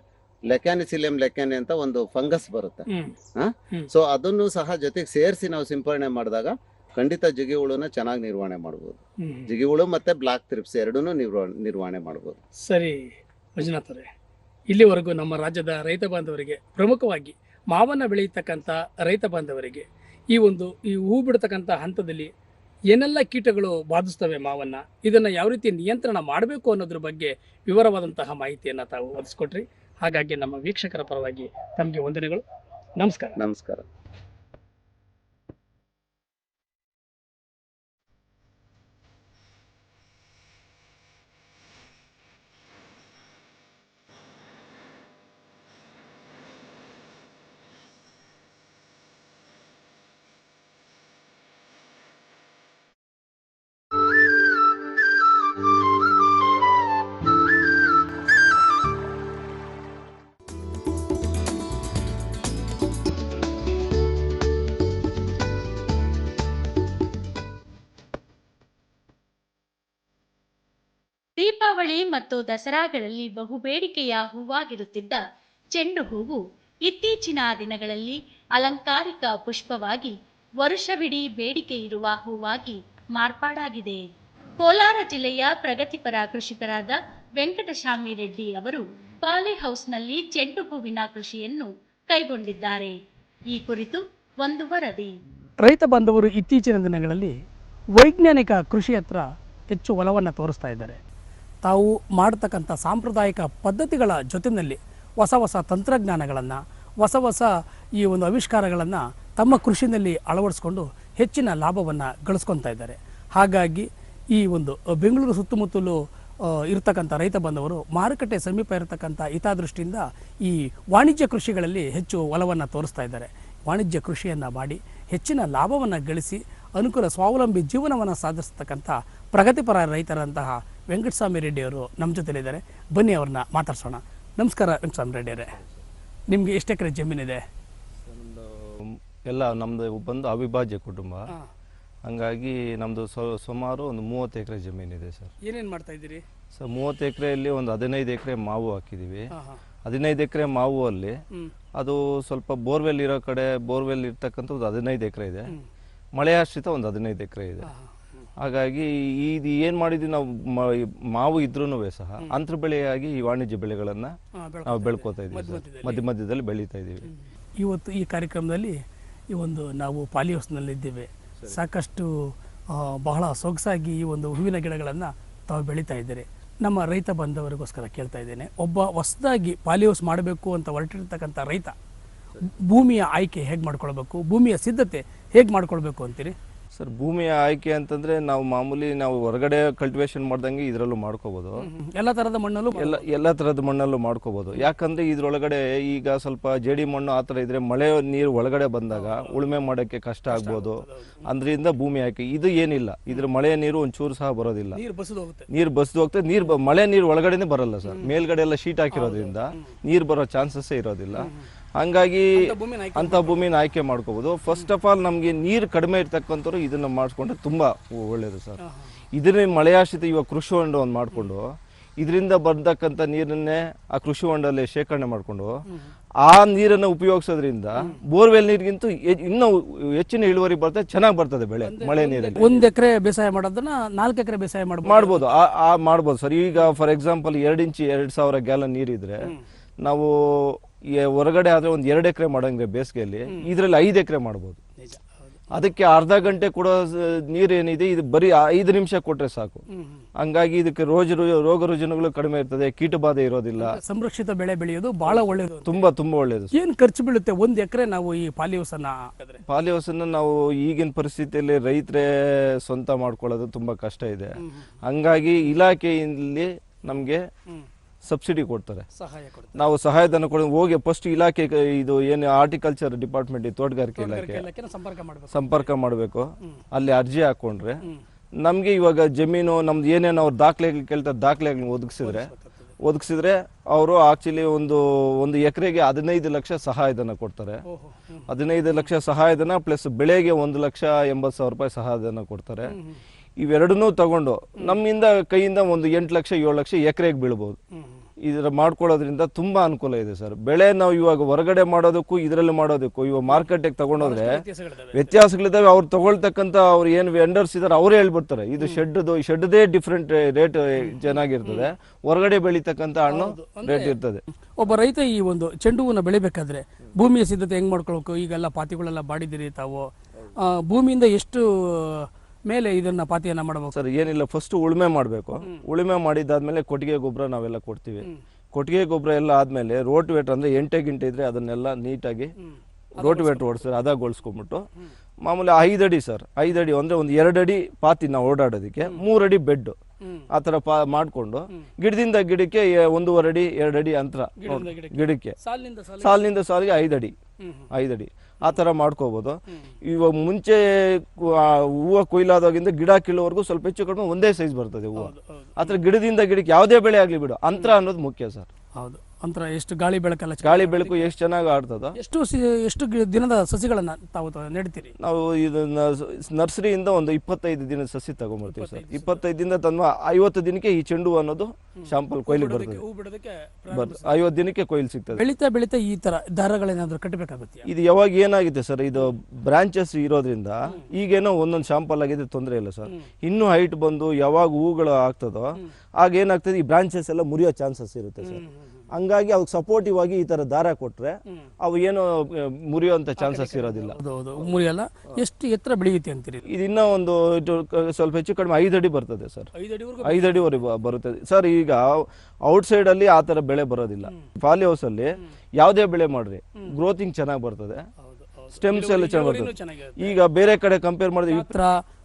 ಲೆಕ್ಯಾನಿಸಿಲಿಯಂ ಲೆಕ್ಯಾನಿ ಅಂತ ಒಂದು ಫಂಗಸ್ ಬರುತ್ತೆ. ಸೊ ಅದನ್ನು ಸಹ ಜೊತೆಗೆ ಸೇರಿಸಿ ನಾವು ಸಿಂಪರಣೆ ಮಾಡಿದಾಗ ಖಂಡಿತ ಜಿಗಿ ಹುಳುನ ಚೆನ್ನಾಗಿ ನಿರ್ವಹಣೆ ಮಾಡಬಹುದು ಜಿಗಿ ಹುಳು ಮತ್ತೆ ಬ್ಲಾಕ್ ಥ್ರಿಪ್ಸ್ ಎರಡನ್ನೂ ನಿರ್ವಹಣೆ ಮಾಡಬಹುದು ಸರಿ ಮಂಜುನಾಥ್ ಅವರೇ ಇಲ್ಲಿವರೆಗೂ ನಮ್ಮ ರಾಜ್ಯದ ರೈತ ಬಾಂಧವರಿಗೆ ಪ್ರಮುಖವಾಗಿ ಮಾವನ್ನ ಬೆಳೆಯತಕ್ಕಂಥ ರೈತ ಬಾಂಧವರಿಗೆ ಈ ಒಂದು ಈ ಹೂ ಬಿಡತಕ್ಕಂಥ ಹಂತದಲ್ಲಿ ಏನೆಲ್ಲ ಕೀಟಗಳು ಬಾಧಿಸ್ತವೆ ಮಾವನ್ನ? ಇದನ್ನ ಯಾವ ರೀತಿ ನಿಯಂತ್ರಣ ಮಾಡಬೇಕು ಅನ್ನೋದ್ರ ಬಗ್ಗೆ ವಿವರವಾದಂತಹ ಮಾಹಿತಿಯನ್ನ ತಾವು ಒದಗಿಸ್ಕೊಟ್ರಿ. ಹಾಗಾಗಿ ನಮ್ಮ ವೀಕ್ಷಕರ ಪರವಾಗಿ ತಮಗೆ ವಂದನೆಗಳು. ನಮಸ್ಕಾರ. ನಮಸ್ಕಾರ. ದೀಪಾವಳಿ ಮತ್ತು ದಸರಾಗಳಲ್ಲಿ ಬಹು ಬೇಡಿಕೆಯ ಹೂವಾಗಿರುತ್ತಿದ್ದ ಚೆಂಡು ಹೂವು ಇತ್ತೀಚಿನ ದಿನಗಳಲ್ಲಿ ಅಲಂಕಾರಿಕ ಪುಷ್ಪವಾಗಿ ವರುಷವಿಡೀ ಬೇಡಿಕೆ ಇರುವ ಹೂವಾಗಿ ಮಾರ್ಪಾಡಾಗಿದೆ. ಕೋಲಾರ ಜಿಲ್ಲೆಯ ಪ್ರಗತಿಪರ ಕೃಷಿಕರಾದ ವೆಂಕಟಶಾಮಿ ರೆಡ್ಡಿ ಅವರು ಪಾಲಿ ಹೌಸ್ನಲ್ಲಿ ಚೆಂಡು ಹೂವಿನ ಕೃಷಿಯನ್ನು ಕೈಗೊಂಡಿದ್ದಾರೆ. ಈ ಕುರಿತು ಒಂದು ವರದಿ. ರೈತ ಬಾಂಧವರು ಇತ್ತೀಚಿನ ದಿನಗಳಲ್ಲಿ ವೈಜ್ಞಾನಿಕ ಕೃಷಿ ಹತ್ರ ಹೆಚ್ಚು ಒಲವನ್ನು ತೋರಿಸ್ತಾ ಇದ್ದಾರೆ. ತಾವು ಮಾಡತಕ್ಕಂಥ ಸಾಂಪ್ರದಾಯಿಕ ಪದ್ಧತಿಗಳ ಜೊತೆಯಲ್ಲಿ ಹೊಸ ಹೊಸ ತಂತ್ರಜ್ಞಾನಗಳನ್ನು, ಹೊಸ ಹೊಸ ಈ ಒಂದು ಆವಿಷ್ಕಾರಗಳನ್ನು ತಮ್ಮ ಕೃಷಿಯಲ್ಲಿ ಅಳವಡಿಸ್ಕೊಂಡು ಹೆಚ್ಚಿನ ಲಾಭವನ್ನು ಗಳಿಸ್ಕೊತಾ ಇದ್ದಾರೆ. ಹಾಗಾಗಿ ಈ ಒಂದು ಬೆಂಗಳೂರು ಸುತ್ತಮುತ್ತಲು ಇರತಕ್ಕಂಥ ರೈತ ಬಂದವರು ಮಾರುಕಟ್ಟೆ ಸಮೀಪ ಇರತಕ್ಕಂಥ ಹಿತದೃಷ್ಟಿಯಿಂದ ಈ ವಾಣಿಜ್ಯ ಕೃಷಿಗಳಲ್ಲಿ ಹೆಚ್ಚು ಒಲವನ್ನು ತೋರಿಸ್ತಾ ಇದ್ದಾರೆ. ವಾಣಿಜ್ಯ ಕೃಷಿಯನ್ನು ಮಾಡಿ ಹೆಚ್ಚಿನ ಲಾಭವನ್ನು ಗಳಿಸಿ ಅನುಕೂಲ ಸ್ವಾವಲಂಬಿ ಜೀವನವನ್ನು ಸಾಧಿಸ್ತಕ್ಕಂಥ ಪ್ರಗತಿಪರ ರೈತರಂತಹ ವೆಂಕಟಸ್ವಾಮಿ ರೆಡ್ಡಿಯವರು ನಮ್ಮ ಜೊತೆಲಿದ್ದಾರೆ. ಬನ್ನಿ ಅವ್ರನ್ನ ಮಾತಾಡ್ಸೋಣ. ನಮಸ್ಕಾರ ವೆಂಕಟಸ್ವಾಮಿ ರೆಡ್ಡಿಯವರೇ ನಿಮಗೆ ಎಷ್ಟು ಎಕರೆ ಜಮೀನಿದೆ ನಮ್ಮದು ಎಲ್ಲ ನಮ್ಮದು ಬಂದು ಅವಿಭಾಜ್ಯ ಕುಟುಂಬ. ಹಂಗಾಗಿ ನಮ್ಮದು ಸುಮಾರು ಒಂದು ಮೂವತ್ತು ಎಕರೆ ಜಮೀನಿದೆ ಸರ್. ಏನೇನು ಮಾಡ್ತಾ ಇದ್ದೀರಿ? ಸರ್ ಮೂವತ್ತು ಎಕರೆಯಲ್ಲಿ ಒಂದು ಹದಿನೈದು ಎಕರೆ ಮಾವು ಹಾಕಿದ್ದೀವಿ. ಹದಿನೈದು ಎಕರೆ ಮಾವು ಅಲ್ಲಿ ಅದು ಸ್ವಲ್ಪ ಬೋರ್ವೆಲ್ ಇರೋ ಕಡೆ ಬೋರ್ವೆಲ್ ಇರ್ತಕ್ಕಂಥ ಒಂದು ಹದಿನೈದು ಎಕರೆ ಇದೆ. ಮಳೆಯಾಶ್ರಿತ ಮಳೆ ಆಶ್ರಿತ ಒಂದು ಹದಿನೈದು ಎಕರೆ ಇದೆ. ಹಾಗಾಗಿ ಇದು ಏನು ಮಾಡಿದ್ವಿ ನಾವು ಮ- ಮಾವು ಇದ್ರೂ ಸಹ ಅಂತರ ಬೆಳೆಯಾಗಿ ಈ ವಾಣಿಜ್ಯ ಬೆಳೆಗಳನ್ನು ನಾವು ಬೆಳ್ಕೋತಾ ಇದ್ದೀವಿ. ಮಧ್ಯ ಮಧ್ಯದಲ್ಲಿ ಬೆಳೀತಾ ಇದ್ದೀವಿ. ಇವತ್ತು ಈ ಕಾರ್ಯಕ್ರಮದಲ್ಲಿ ಈ ಒಂದು ನಾವು ಪಾಲಿ ಹೌಸ್ನಲ್ಲಿದ್ದೇವೆ ಸಾಕಷ್ಟು ಆ, ಬಹಳ ಸೊಗಸಾಗಿ ಈ ಒಂದು ಹೂವಿನ ಗಿಡಗಳನ್ನು ತಾವು ಬೆಳೀತಾ ಇದ್ದೀರಿ. ನಮ್ಮ ರೈತ ಬಂಧವರಿಗೋಸ್ಕರ ಕೇಳ್ತಾ ಇದ್ದೇನೆ. ಒಬ್ಬ ಹೊಸದಾಗಿ ಪಾಲಿ ಹೌಸ್ ಮಾಡಬೇಕು ಅಂತ ಹೊರಟಿರ್ತಕ್ಕಂಥ ರೈತ ಭೂಮಿಯ ಆಯ್ಕೆ ಹೇಗೆ ಮಾಡ್ಕೊಳ್ಬೇಕು ಭೂಮಿಯ ಸಿದ್ಧತೆ ಹೇಗೆ ಮಾಡ್ಕೊಳ್ಬೇಕು ಅಂತೀರಿ? ಸರ್ ಭೂಮಿಯ ಆಯ್ಕೆ ಅಂತಂದ್ರೆ ನಾವು ಮಾಮೂಲಿ ನಾವು ಹೊರಗಡೆ ಕಲ್ಟಿವೇಶನ್ ಮಾಡ್ದಂಗೆ ಇದರಲ್ಲೂ ಮಾಡ್ಕೋಬಹುದು ಎಲ್ಲ ತರದ ಮಣ್ಣಲ್ಲೂ ಎಲ್ಲ ಎಲ್ಲ ಥರದ ಮಣ್ಣಲ್ಲೂ ಮಾಡ್ಕೋಬಹುದು ಯಾಕಂದ್ರೆ ಇದ್ರೊಳಗಡೆ ಈಗ ಸ್ವಲ್ಪ ಜೇಡಿ ಮಣ್ಣು ಆ ಥರ ಇದ್ರೆ ಮಳೆ ನೀರು ಒಳಗಡೆ ಬಂದಾಗ ಉಳುಮೆ ಮಾಡೋಕ್ಕೆ ಕಷ್ಟ ಆಗ್ಬೋದು. ಅದರಿಂದ ಭೂಮಿ ಆಯ್ಕೆ. ಇದು ಏನಿಲ್ಲ. ಇದ್ರ ಮಳೆ ನೀರು ಒಂಚೂರು ಸಹ ಬರೋದಿಲ್ಲ. ನೀರು ಬಸಿದು ಹೋಗ್ತದೆ. ನೀರು ಮಳೆ ನೀರು ಒಳಗಡೆನೆ ಬರಲ್ಲ ಸರ್. ಮೇಲ್ಗಡೆ ಎಲ್ಲ ಶೀಟ್ ಹಾಕಿರೋದ್ರಿಂದ ನೀರು ಬರೋ ಚಾನ್ಸಸ್ಸೇ ಇರೋದಿಲ್ಲ. ಹಂಗಾಗಿ ಅಂತ ಭೂಮಿನ ಆಯ್ಕೆ ಮಾಡ್ಕೋಬಹುದು ಫಸ್ಟ್ ಆಫ್ ಆಲ್ ನಮಗೆ ನೀರು ಕಡಿಮೆ ಇರ್ತಕ್ಕಂಥವ್ರು ಇದನ್ನ ಮಾಡಿಸ್ಕೊಂಡ್ರೆ ತುಂಬಾ ಒಳ್ಳೇದು ಸರ್. ಇದನ್ನೇ ಮಳೆಯಾಶ್ರಿತ ಇವಾಗ ಕೃಷಿ ಹೊಂಡ ಒಂದು ಮಾಡಿಕೊಂಡು ಇದರಿಂದ ಬರ್ತಕ್ಕಂಥ ನೀರನ್ನೇ ಆ ಕೃಷಿ ಹೊಂಡಲ್ಲಿ ಶೇಖರಣೆ ಮಾಡಿಕೊಂಡು ಆ ನೀರನ್ನು ಉಪಯೋಗಿಸೋದ್ರಿಂದ ಬೋರ್ವೆಲ್ ನೀರಿಗಿಂತ ಇನ್ನೂ ಹೆಚ್ಚಿನ ಇಳುವರಿ ಬರ್ತದೆ ಚೆನ್ನಾಗಿ ಬರ್ತದೆ ಬೆಳೆ ಮಳೆ ನೀರಲ್ಲಿ ಒಂದು ಎಕರೆ ಬೇಸಾಯ ಮಾಡೋದನ್ನ ನಾಲ್ಕು ಎಕರೆ ಬೇಸಾಯ ಮಾಡ್ಬೋದು. ಮಾಡ್ಬೋದು. ಆ ಮಾಡ್ಬೋದು ಸರ್. ಈಗ ಫಾರ್ ಎಕ್ಸಾಂಪಲ್ ಎರಡು ಇಂಚು ಎರಡು ಸಾವಿರ ಗ್ಯಾಲನ್ ನೀರಿದ್ರೆ ನಾವು ಹೊರಗಡೆ ಆದ್ರೆ ಒಂದು ಎರಡು ಎಕರೆ ಮಾಡಂಗ್ರೆ ಬೇಸಿಗೆಯಲ್ಲಿ. ಇದರಲ್ಲಿ ಐದು ಎಕರೆ ಮಾಡ್ಬೋದು. ಅದಕ್ಕೆ ಅರ್ಧ ಗಂಟೆ ಕೊಡೋ ನೀರೇನಿದೆ ಇದು ಬರೀ ಐದು ನಿಮಿಷ ಕೊಟ್ರೆ ಸಾಕು. ಹಂಗಾಗಿ ಇದಕ್ಕೆ ರೋಜ ರೋಗ ರುಜಿನಗಳು ಕಡಿಮೆ ಇರ್ತದೆ ಕೀಟಬಾಧೆ ಇರೋದಿಲ್ಲ. ಸಂರಕ್ಷಿತ ಬೆಳೆ ಬೆಳೆಯೋದು ಬಹಳ ಒಳ್ಳೆಯದು ತುಂಬಾ ತುಂಬಾ ಒಳ್ಳೇದು. ಏನ್ ಖರ್ಚು ಬೀಳುತ್ತೆ ಒಂದ್ ಎಕರೆ ನಾವು ಈ ಪಾಲಿ ಪಾಲಿಹೌಸನ್ನ ಹಾಕಿದ್ರೆ? ನಾವು ಈಗಿನ ಪರಿಸ್ಥಿತಿಯಲ್ಲಿ ರೈತರೇ ಸ್ವಂತ ಮಾಡ್ಕೊಳ್ಳೋದು ತುಂಬಾ ಕಷ್ಟ ಇದೆ. ಹಂಗಾಗಿ ಇಲಾಖೆಯಲ್ಲಿ ನಮಗೆ ಸಬ್ಸಿಡಿ ಕೊಡ್ತಾರೆ. ಸಹಾಯ ನಾವು ಸಹಾಯಧನ ಕೊಡ ಹೋಗಿ ಫಸ್ಟ್ ಇಲಾಖೆ ಇದು ಏನು ಆರ್ಟಿಕಲ್ಚರ್ ಡಿಪಾರ್ಟ್ಮೆಂಟ್ ತೋಟಗಾರಿಕೆ ಇಲಾಖೆ ಸಂಪರ್ಕ ಮಾಡಬೇಕು. ಸಂಪರ್ಕ ಮಾಡಬೇಕು. ಅಲ್ಲಿ ಅರ್ಜಿ ಹಾಕೊಂಡ್ರೆ ನಮಗೆ ಇವಾಗ ಜಮೀನು ನಮ್ದು ಏನೇನು ಅವ್ರು ದಾಖಲೆ ಕೇಳ್ತಾರೆ ದಾಖಲೆಗಳನ್ನ ಒದಗಿಸಿದ್ರೆ ಒದಗಿಸಿದ್ರೆ ಅವರು ಆಕ್ಚುಲಿ ಒಂದು ಒಂದು ಎಕರೆಗೆ ಹದಿನೈದು ಲಕ್ಷ ಸಹಾಯಧನ ಕೊಡ್ತಾರೆ. ಹದಿನೈದು ಲಕ್ಷ ಸಹಾಯಧನ ಪ್ಲಸ್ ಬೆಳೆಗೆ ಒಂದು ಲಕ್ಷ ಎಂಬತ್ತು ಸಾವಿರ ರೂಪಾಯಿ ಸಹಾಯಧನ ಕೊಡ್ತಾರೆ. ಇವೆರಡನ್ನೂ ತಗೊಂಡು ನಮ್ಮಿಂದ ಕೈಯಿಂದ ಒಂದು ಎಂಟು ಲಕ್ಷ ಏಳು ಲಕ್ಷ ಎಕರೆಗೆ ಬೀಳ್ಬೋದು. ಇದರ ಮಾಡ್ಕೊಳ್ಳೋದ್ರಿಂದ ತುಂಬಾ ಅನುಕೂಲ ಇದೆ ಸರ್. ಬೆಳೆ ನಾವು ಇವಾಗ ಹೊರಗಡೆ ಮಾಡೋದಕ್ಕೂ ಇದರಲ್ಲಿ ಮಾಡೋದಕ್ಕೂ ಇವಾಗ ಮಾರ್ಕೆಟಿಗೆ ತಗೊಂಡೋದ್ರೆ ವ್ಯತ್ಯಾಸಗಳಿದ್ದಾವೆ ವ್ಯತ್ಯಾಸಗಳಿದಾವೆ ಅವ್ರು ತಗೊಳ್ತಕ್ಕಂಥ ಅವ್ರು ಏನು ವೆಂಡರ್ಸ್ ಇದಾರೆ ಅವರೇ ಹೇಳ್ಬಿಡ್ತಾರೆ. ಇದು ಶೆಡ್ದು ಶೆಡ್ದೇ ಡಿಫ್ರೆಂಟ್ ರೇಟ್ ಚೆನ್ನಾಗಿರ್ತದೆ. ಹೊರಗಡೆ ಬೆಳೀತಕ್ಕಂಥ ಹಣ್ಣು ರೇಟ್ ಇರ್ತದೆ. ಒಬ್ಬ ರೈತ ಈ ಒಂದು ಚೆಂಡು ಹೂವನ್ನ ಬೆಳಿಬೇಕಾದ್ರೆ ಭೂಮಿಯ ಸಿದ್ಧತೆ ಹೆಂಗ್ ಮಾಡ್ಕೊಳ್ಬೇಕು? ಈಗೆಲ್ಲ ಪಾತಿಗಳೆಲ್ಲ ಬಾಡಿದಿರಿ ತಾವು. ಭೂಮಿಯಿಂದ ಎಷ್ಟು ಮೇಲೆ ಇದನ್ನ ಪಾತಿಯನ್ನ ಮಾಡಬೇಕು. ಸರ್ ಏನಿಲ್ಲ ಫಸ್ಟ್ ಉಳುಮೆ ಮಾಡಬೇಕು. ಉಳುಮೆ ಮಾಡಿದ್ದಾದ್ಮೇಲೆ ಕೊಟ್ಟಿಗೆ ಗೊಬ್ಬರ ನಾವೆಲ್ಲ ಕೊಡ್ತೀವಿ. ಕೊಟ್ಟಿಗೆ ಗೊಬ್ಬರ ಎಲ್ಲ ಆದ್ಮೇಲೆ ರೋಟ್ ವೇಟ್ ಅಂದ್ರೆ ಎಂಟೆ ಗಿಂಟೆ ಇದ್ರೆ ಅದನ್ನೆಲ್ಲ ನೀಟಾಗಿ ರೋಟ್ ವೇಟ್ ಓಡಿಸ್ತಾರೆ ಅದಾಗೊಳಿಸ್ಕೊಂಡ್ಬಿಟ್ಟು ಮಾಮೂಲಿ ಐದಡಿ ಅಡಿ ಸರ್ ಐದಡಿ ಅಡಿ ಅಂದ್ರೆ ಒಂದು ಎರಡು ಅಡಿ ಪಾತಿ ನಾವು ಓಡಾಡೋದಕ್ಕೆ ಮೂರಡಿ ಅಡಿ ಬೆಡ್. ಆ ಥರ ಪಾ ಮಾಡಿಕೊಂಡು ಗಿಡದಿಂದ ಗಿಡಕ್ಕೆ ಒಂದೂವರೆ ಅಡಿ ಎರಡಡಿ ಅಡಿ ಅಂತರ. ಗಿಡಕ್ಕೆ. ಸಾಲಿನಿಂದ ಸಾಲ ಸಾಲಿನಿಂದ ಸಾಲಿಗೆ ಐದು ಅಡಿ ಐದು ಅಡಿ ಆ ಥರ ಮಾಡ್ಕೋಬೋದು. ಇವಾಗ ಮುಂಚೆ ಹೂವು ಕೊಯ್ಲಾದಾಗಿಂದ ಗಿಡ ಕೀಳೋವರೆಗೂ ಸ್ವಲ್ಪ ಹೆಚ್ಚು ಕಡಿಮೆ ಒಂದೇ ಸೈಜ್ ಬರ್ತದೆ ಹೂವು. ಆ ಥರ ಗಿಡದಿಂದ ಗಿಡಕ್ಕೆ ಯಾವುದೇ ಬೆಳೆ ಆಗಲಿ ಬಿಡು. ಅಂತರ ಅನ್ನೋದು ಮುಖ್ಯ ಸರ್. ಹೌದು. ಅಂತರ ಎಷ್ಟು ಗಾಳಿ ಬೆಳಕಲ್ಲ ಗಾಳಿ ಬೆಳಕು ಎಷ್ಟು ಚೆನ್ನಾಗಿ ಆಡ್ತದ? ಎಷ್ಟು ಸಿ- ಎಷ್ಟು ಗಿ- ದಿನದ ಸಸಿಗಳನ್ನ ತಾವು ತ- ನೆಡ್ತೀರಿ? ನಾವು ಇದನ್ನ ನರ್ಸರಿಯಿಂದ ಒಂದು ಇಪ್ಪತ್ತೈದು ದಿನದ ಸಸಿ ತಗೊಂಡ್ಬರ್ತೀವಿ ಸರ್. ಇಪ್ಪತ್ತೈದಿಂದ ತನ್ಮ ಐವತ್ತು ದಿನಕ್ಕೆ ಈ ಚೆಂಡು ಹೂ ಅನ್ನೋದು ಶಾಂಪಲ್ ಕೊಯ್ಲಿಗೆ ಬರ್ತದೆ. ಹೂ ಬಿಡೋದಕ್ಕೆ ಬರ್ ಐವತ್ತು ದಿನಕ್ಕೆ ಕೊಯ್ಲು ಸಿಗ್ತದೆ. ಬೆಳೀತಾ ಬೆಳೀತಾ ಈ ತರ ದಾರಗಳೇನಾದ್ರೂ ಕಟ್ಟಬೇಕಾಗುತ್ತೆ ಇದು ಯಾವಾಗ ಏನಾಗಿದೆ ಸರ್ ಇದು ಬ್ರಾಂಚಸ್ ಇರೋದ್ರಿಂದ ಈಗೇನೋ ಒಂದೊಂದು ಶಾಂಪಲ್ ಆಗಿದೆ ತೊಂದರೆ ಇಲ್ಲ ಸರ್. ಇನ್ನೂ ಹೈಟ್ ಬಂದು ಯಾವಾಗ ಹೂಗಳು ಆಗ್ತದೋ ಆಗ ಏನಾಗ್ತದೆ ಈ ಬ್ರಾಂಚಸ್ ಎಲ್ಲ ಮುರಿಯೋ ಚಾನ್ಸಸ್ ಇರುತ್ತೆ ಸರ್. ಹಂಗಾಗಿ ಅವ್ರಿಗೆ ಸಪೋರ್ಟಿವ್ ಆಗಿ ಈ ತರ ದಾರ ಕೊಟ್ರೆ ಅವು ಏನೋ ಮುರಿಯುವಂತ ಚಾನ್ಸಸ್ ಇರೋದಿಲ್ಲ. ಹೌದು ಮುರಿಯಲ್ಲ. ಎಷ್ಟು ಎತ್ತರ ಬೆಳೆಯುತ್ತೆ ಅಂತೀರಿ? ಇದು? ಇನ್ನೂ ಒಂದು ಇದು ಸ್ವಲ್ಪ ಹೆಚ್ಚು ಕಡಿಮೆ ಐದು ಅಡಿ ಬರ್ತದೆ ಸರ್. ಐದು ಅಡಿವರೆಗೂ ಐದು ಅಡಿವರೆಗೆ ಬ- ಬರುತ್ತದೆ. ಸರ್ ಈಗ ಔಟ್ಸೈಡ್ ಅಲ್ಲಿ ಆ ತರ ಬೆಳೆ ಬರೋದಿಲ್ಲ. ಫಾಲಿ ಹೌಸ್ ಅಲ್ಲಿ ಯಾವುದೇ ಬೆಳೆ ಮಾಡ್ರಿ ಗ್ರೋತಿಂಗ್ ಚೆನ್ನಾಗಿ ಬರ್ತದೆ. ಸ್ಟೆಮ್ಸ್ ಎಲ್ಲ ಚೆನ್ನಾಗಿ ಬರ್ತದೆ. ಈಗ ಬೇರೆ ಕಡೆ ಕಂಪೇರ್ ಮಾಡಿದ್ರೆ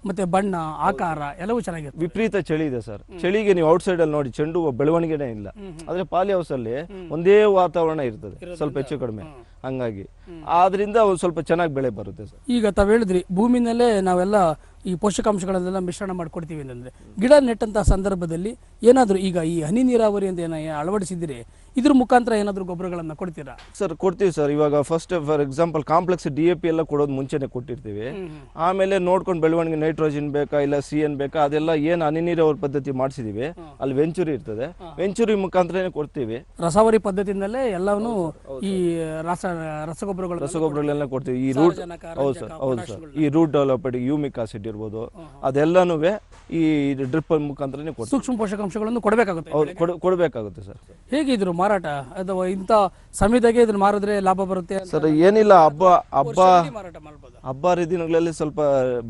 ಮತ್ತೆ ಬಣ್ಣ ಆಕಾರ ಎಲ್ಲವೂ ಚೆನ್ನಾಗಿರುತ್ತೆ ವಿಪರೀತ ಚಳಿ ಇದೆ ಸರ್. ಚಳಿಗೆ ನೀವು ಔಟ್ಸೈಡ್ ಅಲ್ಲಿ ನೋಡಿ ಚೆಂಡು ಹೂವು ಬೆಳವಣಿಗೆನೇ ಇಲ್ಲ. ಆದ್ರೆ ಪಾಲಿ ಹೌಸ್ ಅಲ್ಲಿ ಒಂದೇ ವಾತಾವರಣ ಇರ್ತದೆ ಸ್ವಲ್ಪ ಹೆಚ್ಚು ಕಡಿಮೆ. ಹಂಗಾಗಿ ಆದ್ರಿಂದ ಒಂದ್ ಸ್ವಲ್ಪ ಚೆನ್ನಾಗಿ ಬೆಳೆ ಬರುತ್ತೆ ಸರ್. ಈಗ ತಾವು ಹೇಳಿದ್ರಿ ಭೂಮಿನಲ್ಲೇ ನಾವೆಲ್ಲ ಈ ಪೋಷಕಾಂಶಗಳನ್ನೆಲ್ಲ ಮಿಶ್ರಣ ಮಾಡ್ಕೊಡ್ತೀವಿ ಅಂತಂದ್ರೆ ಗಿಡ ನೆಟ್ಟಂತಹ ಸಂದರ್ಭದಲ್ಲಿ ಏನಾದರೂ ಈಗ ಈ ಹನಿ ನೀರಾವರಿ ಅಂತ ಏನೋ ಅಳವಡಿಸಿದ್ರೆ ಇದ್ರ ಮುಖಾಂತರ ಏನಾದರೂ ಗೊಬ್ಬರಗಳನ್ನ ಕೊಡ್ತೀರಾ? ಸರ್ ಕೊಡ್ತೀವಿ ಸರ್. ಇವಾಗ first for example complex D A P ಎಲ್ಲ ಕೊಡೋದು ಮುಂಚೆನೆ ಕೊಟ್ಟಿರ್ತೀವಿ. ಆಮೇಲೆ ನೋಡ್ಕೊಂಡು ಬೆಳವಣಿಗೆ ನೈಟ್ರೋಜನ್ ಬೇಕಾ ಇಲ್ಲ ಸಿ ಎನ್ ಬೇಕಾ? ಅದೆಲ್ಲ ಏನು ಹನಿ ನೀರಾವರಿ ಪದ್ಧತಿ ಮಾಡಿಸಿದೀವಿ. ಅಲ್ಲಿ ವೆಂಚುರಿ ಇರ್ತದೆ. ವೆಂಚುರಿ ಮುಖಾಂತರನೇ ಕೊಡ್ತೀವಿ. ರಸಾವರಿ ಪದ್ಧತಿಯಿಂದಲೇ ಎಲ್ಲವನ್ನೂ ಈ ರಸ ರಸಗೊಬ್ಬರಗಳು ರಸಗೊಬ್ಬರಗಳೆಲ್ಲ ಕೊಡ್ತೀವಿ. ಈ ರೂಟ್ ಹೌದು ಸರ್ ಹೌದು ಸರ್. ಈ ರೂಟ್ ಡೆವಲಪ್ಮೆಂಟ್ ಯೂಮಿಕ್ ಆಸಿಡ್ ಇರ್ಬೋದು. ಅದೆಲ್ಲನೂ ಈ ಡ್ರಿಪ್ ಮುಖಾಂತರನೇ ಕೊಡ್ತೀವಿ. ಸೂಕ್ಷ್ಮ ಪೋಷಕಾಂಶಗಳನ್ನು ಕೊಡಬೇಕಾಗುತ್ತೆ ಕೊಡಬೇಕಾಗುತ್ತೆ ಕೊಡ್- ಕೊಡ್ಬೇಕಾಗುತ್ತೆ ಸರ್. ಹೇಗಿದ್ರು ಇದ್ರು ಮಾರಾಟ? ಅಥವಾ ಇಂಥ ಸಮಯದಾಗೆ ಇದನ್ನ ಮಾರಿದ್ರೆ ಲಾಭ ಬರುತ್ತೆ ಸರ್ ಏನಿಲ್ಲ ಹಬ್ಬ ಹಬ್ಬ ಹಬ್ಬ ಹರಿದಿನಗಳಲ್ಲಿ ಸ್ವಲ್ಪ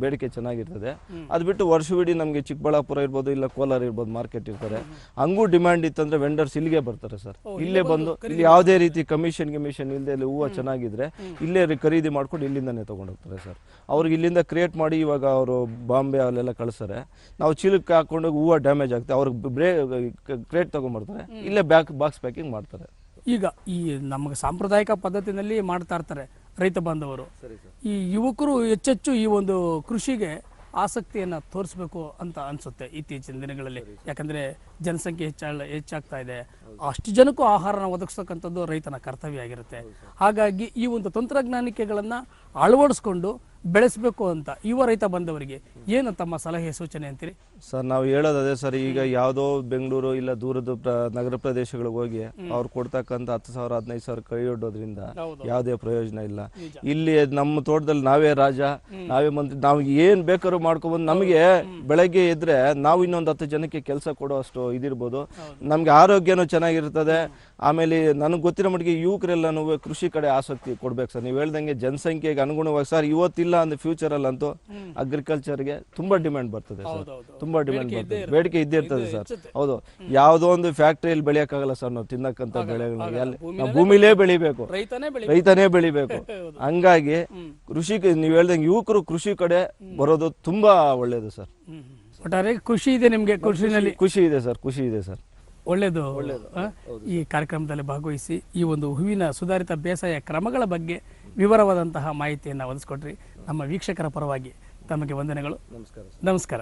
ಬೇಡಿಕೆ ಚೆನ್ನಾಗಿರ್ತದೆ ಅದು ಬಿಟ್ಟು ವರ್ಷವಿಡೀ ನಮಗೆ ಚಿಕ್ಕಬಳ್ಳಾಪುರ ಇರ್ಬೋದು ಇಲ್ಲ ಕೋಲಾರ ಇರ್ಬೋದು ಮಾರ್ಕೆಟ್ ಇರ್ತಾರೆ ಹಂಗೂ ಡಿಮ್ಯಾಂಡ್ ಇತ್ತಂದ್ರೆ ವೆಂಡರ್ಸ್ ಇಲ್ಲಿಗೆ ಬರ್ತಾರೆ ಸರ್. ಇಲ್ಲೇ ಬಂದು ಇಲ್ಲಿ ಯಾವುದೇ ರೀತಿ ಕಮಿಷನ್ ಗಿಮಿಷನ್ ಇಲ್ಲದೆ ಇಲ್ಲಿ ಹೂವು ಚೆನ್ನಾಗಿದ್ರೆ ಇಲ್ಲೇ ಖರೀದಿ ಮಾಡ್ಕೊಂಡು ಇಲ್ಲಿಂದನೇ ತಗೊಂಡೋಗ್ತಾರೆ ಸರ್. ಅವ್ರಿಗೆ ಇಲ್ಲಿಂದ ಕ್ರಿಯೇಟ್ ಮಾಡಿ ಇವಾಗ ಅವರು ಬಾಂಬೆ ಅಲ್ಲೆಲ್ಲ ಕಳಿಸ್ತಾರೆ ನಾವು ಚೀಲಕ್ಕೆ ಹಾಕೊಂಡು ಹೂವು ಡ್ಯಾಮೇಜ್ ಆಗುತ್ತೆ ಅವ್ರಿಗೆ ಬ್ರೇ ಕ್ರೇಟ್ ತಗೊಂಡ್ಬರ್ತಾರೆ ಇಲ್ಲೇ ಬ್ಯಾಕ್ ಬಾಕ್ಸ್ ಪ್ಯಾಕಿಂಗ್ ಮಾಡ್ತಾರೆ. ಈಗ ಈ ನಮಗೆ ಸಾಂಪ್ರದಾಯಿಕ ಪದ್ಧತಿನಲ್ಲಿ ಮಾಡ್ತಾ ಇರ್ತಾರೆ ರೈತ ಬಾಂಧವರು. ಈ ಯುವಕರು ಹೆಚ್ಚೆಚ್ಚು ಈ ಒಂದು ಕೃಷಿಗೆ ಆಸಕ್ತಿಯನ್ನು ತೋರಿಸಬೇಕು ಅಂತ ಅನಿಸುತ್ತೆ ಇತ್ತೀಚಿನ ದಿನಗಳಲ್ಲಿ. ಯಾಕಂದರೆ ಜನಸಂಖ್ಯೆ ಹೆಚ್ಚ ಹೆಚ್ಚಾಗ್ತಾ ಇದೆ. ಅಷ್ಟು ಜನಕ್ಕೂ ಆಹಾರನ ಒದಗಿಸ್ತಕ್ಕಂಥದ್ದು ರೈತನ ಕರ್ತವ್ಯ ಆಗಿರುತ್ತೆ. ಹಾಗಾಗಿ ಈ ಒಂದು ತಂತ್ರಜ್ಞಾನಿಕೆಗಳನ್ನು ಅಳವಡಿಸ್ಕೊಂಡು ಬೆಳೆಸಬೇಕು ಅಂತ ಯುವ ರೈತ ಬಂದವರಿಗೆ ಏನು ತಮ್ಮ ಸಲಹೆ ಸೂಚನೆ ಅಂತೀರಿ? ಸರ್ ನಾವು ಹೇಳೋದು ಅದೇ ಸರ್ ಈಗ ಯಾವುದೋ ಬೆಂಗಳೂರು ಇಲ್ಲ ದೂರದ ನಗರ ಪ್ರದೇಶಗಳಿಗೆ ಹೋಗಿ ಅವ್ರು ಕೊಡ್ತಕ್ಕಂಥ ಹತ್ತು ಸಾವಿರ ಹದಿನೈದು ಸಾವಿರ ಕೈ ಒಡ್ಡೋದ್ರಿಂದ ಯಾವುದೇ ಪ್ರಯೋಜನ ಇಲ್ಲ. ಇಲ್ಲಿ ನಮ್ಮ ತೋಟದಲ್ಲಿ ನಾವೇ ರಾಜ ನಾವೇ ಮಂತ್ರಿ ನಾವು ಏನ್ ಬೇಕಾದ್ರೂ ಮಾಡ್ಕೊಬಂದು. ನಮಗೆ ಬೆಳಗ್ಗೆ ಇದ್ರೆ ನಾವು ಇನ್ನೊಂದು ಹತ್ತು ಜನಕ್ಕೆ ಕೆಲಸ ಕೊಡೋ ಅಷ್ಟು ಇದಿರ್ಬೋದು. ನಮ್ಗೆ ಆರೋಗ್ಯನೂ ಚೆನ್ನಾಗಿರ್ತದೆ. ಆಮೇಲೆ ನನಗೆ ಗೊತ್ತಿರೋ ಮಟ್ಟಿಗೆ ಯುವಕರೆಲ್ಲನೂ ಕೃಷಿ ಕಡೆ ಆಸಕ್ತಿ ಕೊಡ್ಬೇಕು ಸರ್. ನೀವು ಹೇಳ್ದಂಗೆ ಜನಸಂಖ್ಯೆಗೆ ಅನುಗುಣವಾಗಿ ಸರ್ ಇವತ್ತಿಲ್ಲ ಅಂದ್ರೆ ಅಗ್ರಿಕಲ್ಚರ್ ಅಗ್ರಿಕಲ್ಚರ್ಗೆ ತುಂಬಾ ಡಿಮ್ಯಾಂಡ್ ಬರ್ತದೆ ಸರ್. ತುಂಬಾ ಡಿಮ್ಯಾಂಡ್ ಬರ್ತದೆ. ಬೇಡಿಕೆ ಇದ್ದೇ ಇರ್ತದೆ ಸರ್. ಹೌದು. ಯಾವುದೋ ಒಂದು ಫ್ಯಾಕ್ಟ್ರಿಯಲ್ಲಿ ಬೆಳೆಯಕ್ಕಾಗಲ್ಲ ಸರ್ ನಾವು ತಿನ್ನಕ್ಕಂತ ಬೆಳೆಗಳು. ನಾವು ಭೂಮಿಲೇ ಬೆಳಿಬೇಕು. ರೈತನೇ ಬೆಳಿ ರೈತನೇ ಬೆಳಿಬೇಕು. ಹಂಗಾಗಿ ಕೃಷಿ ನೀವು ಹೇಳ್ದಂಗೆ ಯುವಕರು ಕೃಷಿ ಕಡೆ ಬರೋದು ತುಂಬಾ ಒಳ್ಳೇದು ಸರ್. ಒಟ್ಟಾರೆ ಖುಷಿ ಇದೆ ನಿಮಗೆ ಕೃಷಿನಲ್ಲಿ? ಖುಷಿ ಇದೆ ಸರ್ ಖುಷಿ ಇದೆ ಸರ್. ಒಳ್ಳೆಯದು ಒಳ್ಳೇದು. ಈ ಕಾರ್ಯಕ್ರಮದಲ್ಲಿ ಭಾಗವಹಿಸಿ ಈ ಒಂದು ಹೂವಿನ ಸುಧಾರಿತ ಬೇಸಾಯ ಕ್ರಮಗಳ ಬಗ್ಗೆ ವಿವರವಾದಂತಹ ಮಾಹಿತಿಯನ್ನು ಒದಗಿಸ್ಕೊಟ್ರಿ ನಮ್ಮ ವೀಕ್ಷಕರ ಪರವಾಗಿ ತಮಗೆ ವಂದನೆಗಳು. ನಮಸ್ಕಾರ ನಮಸ್ಕಾರ.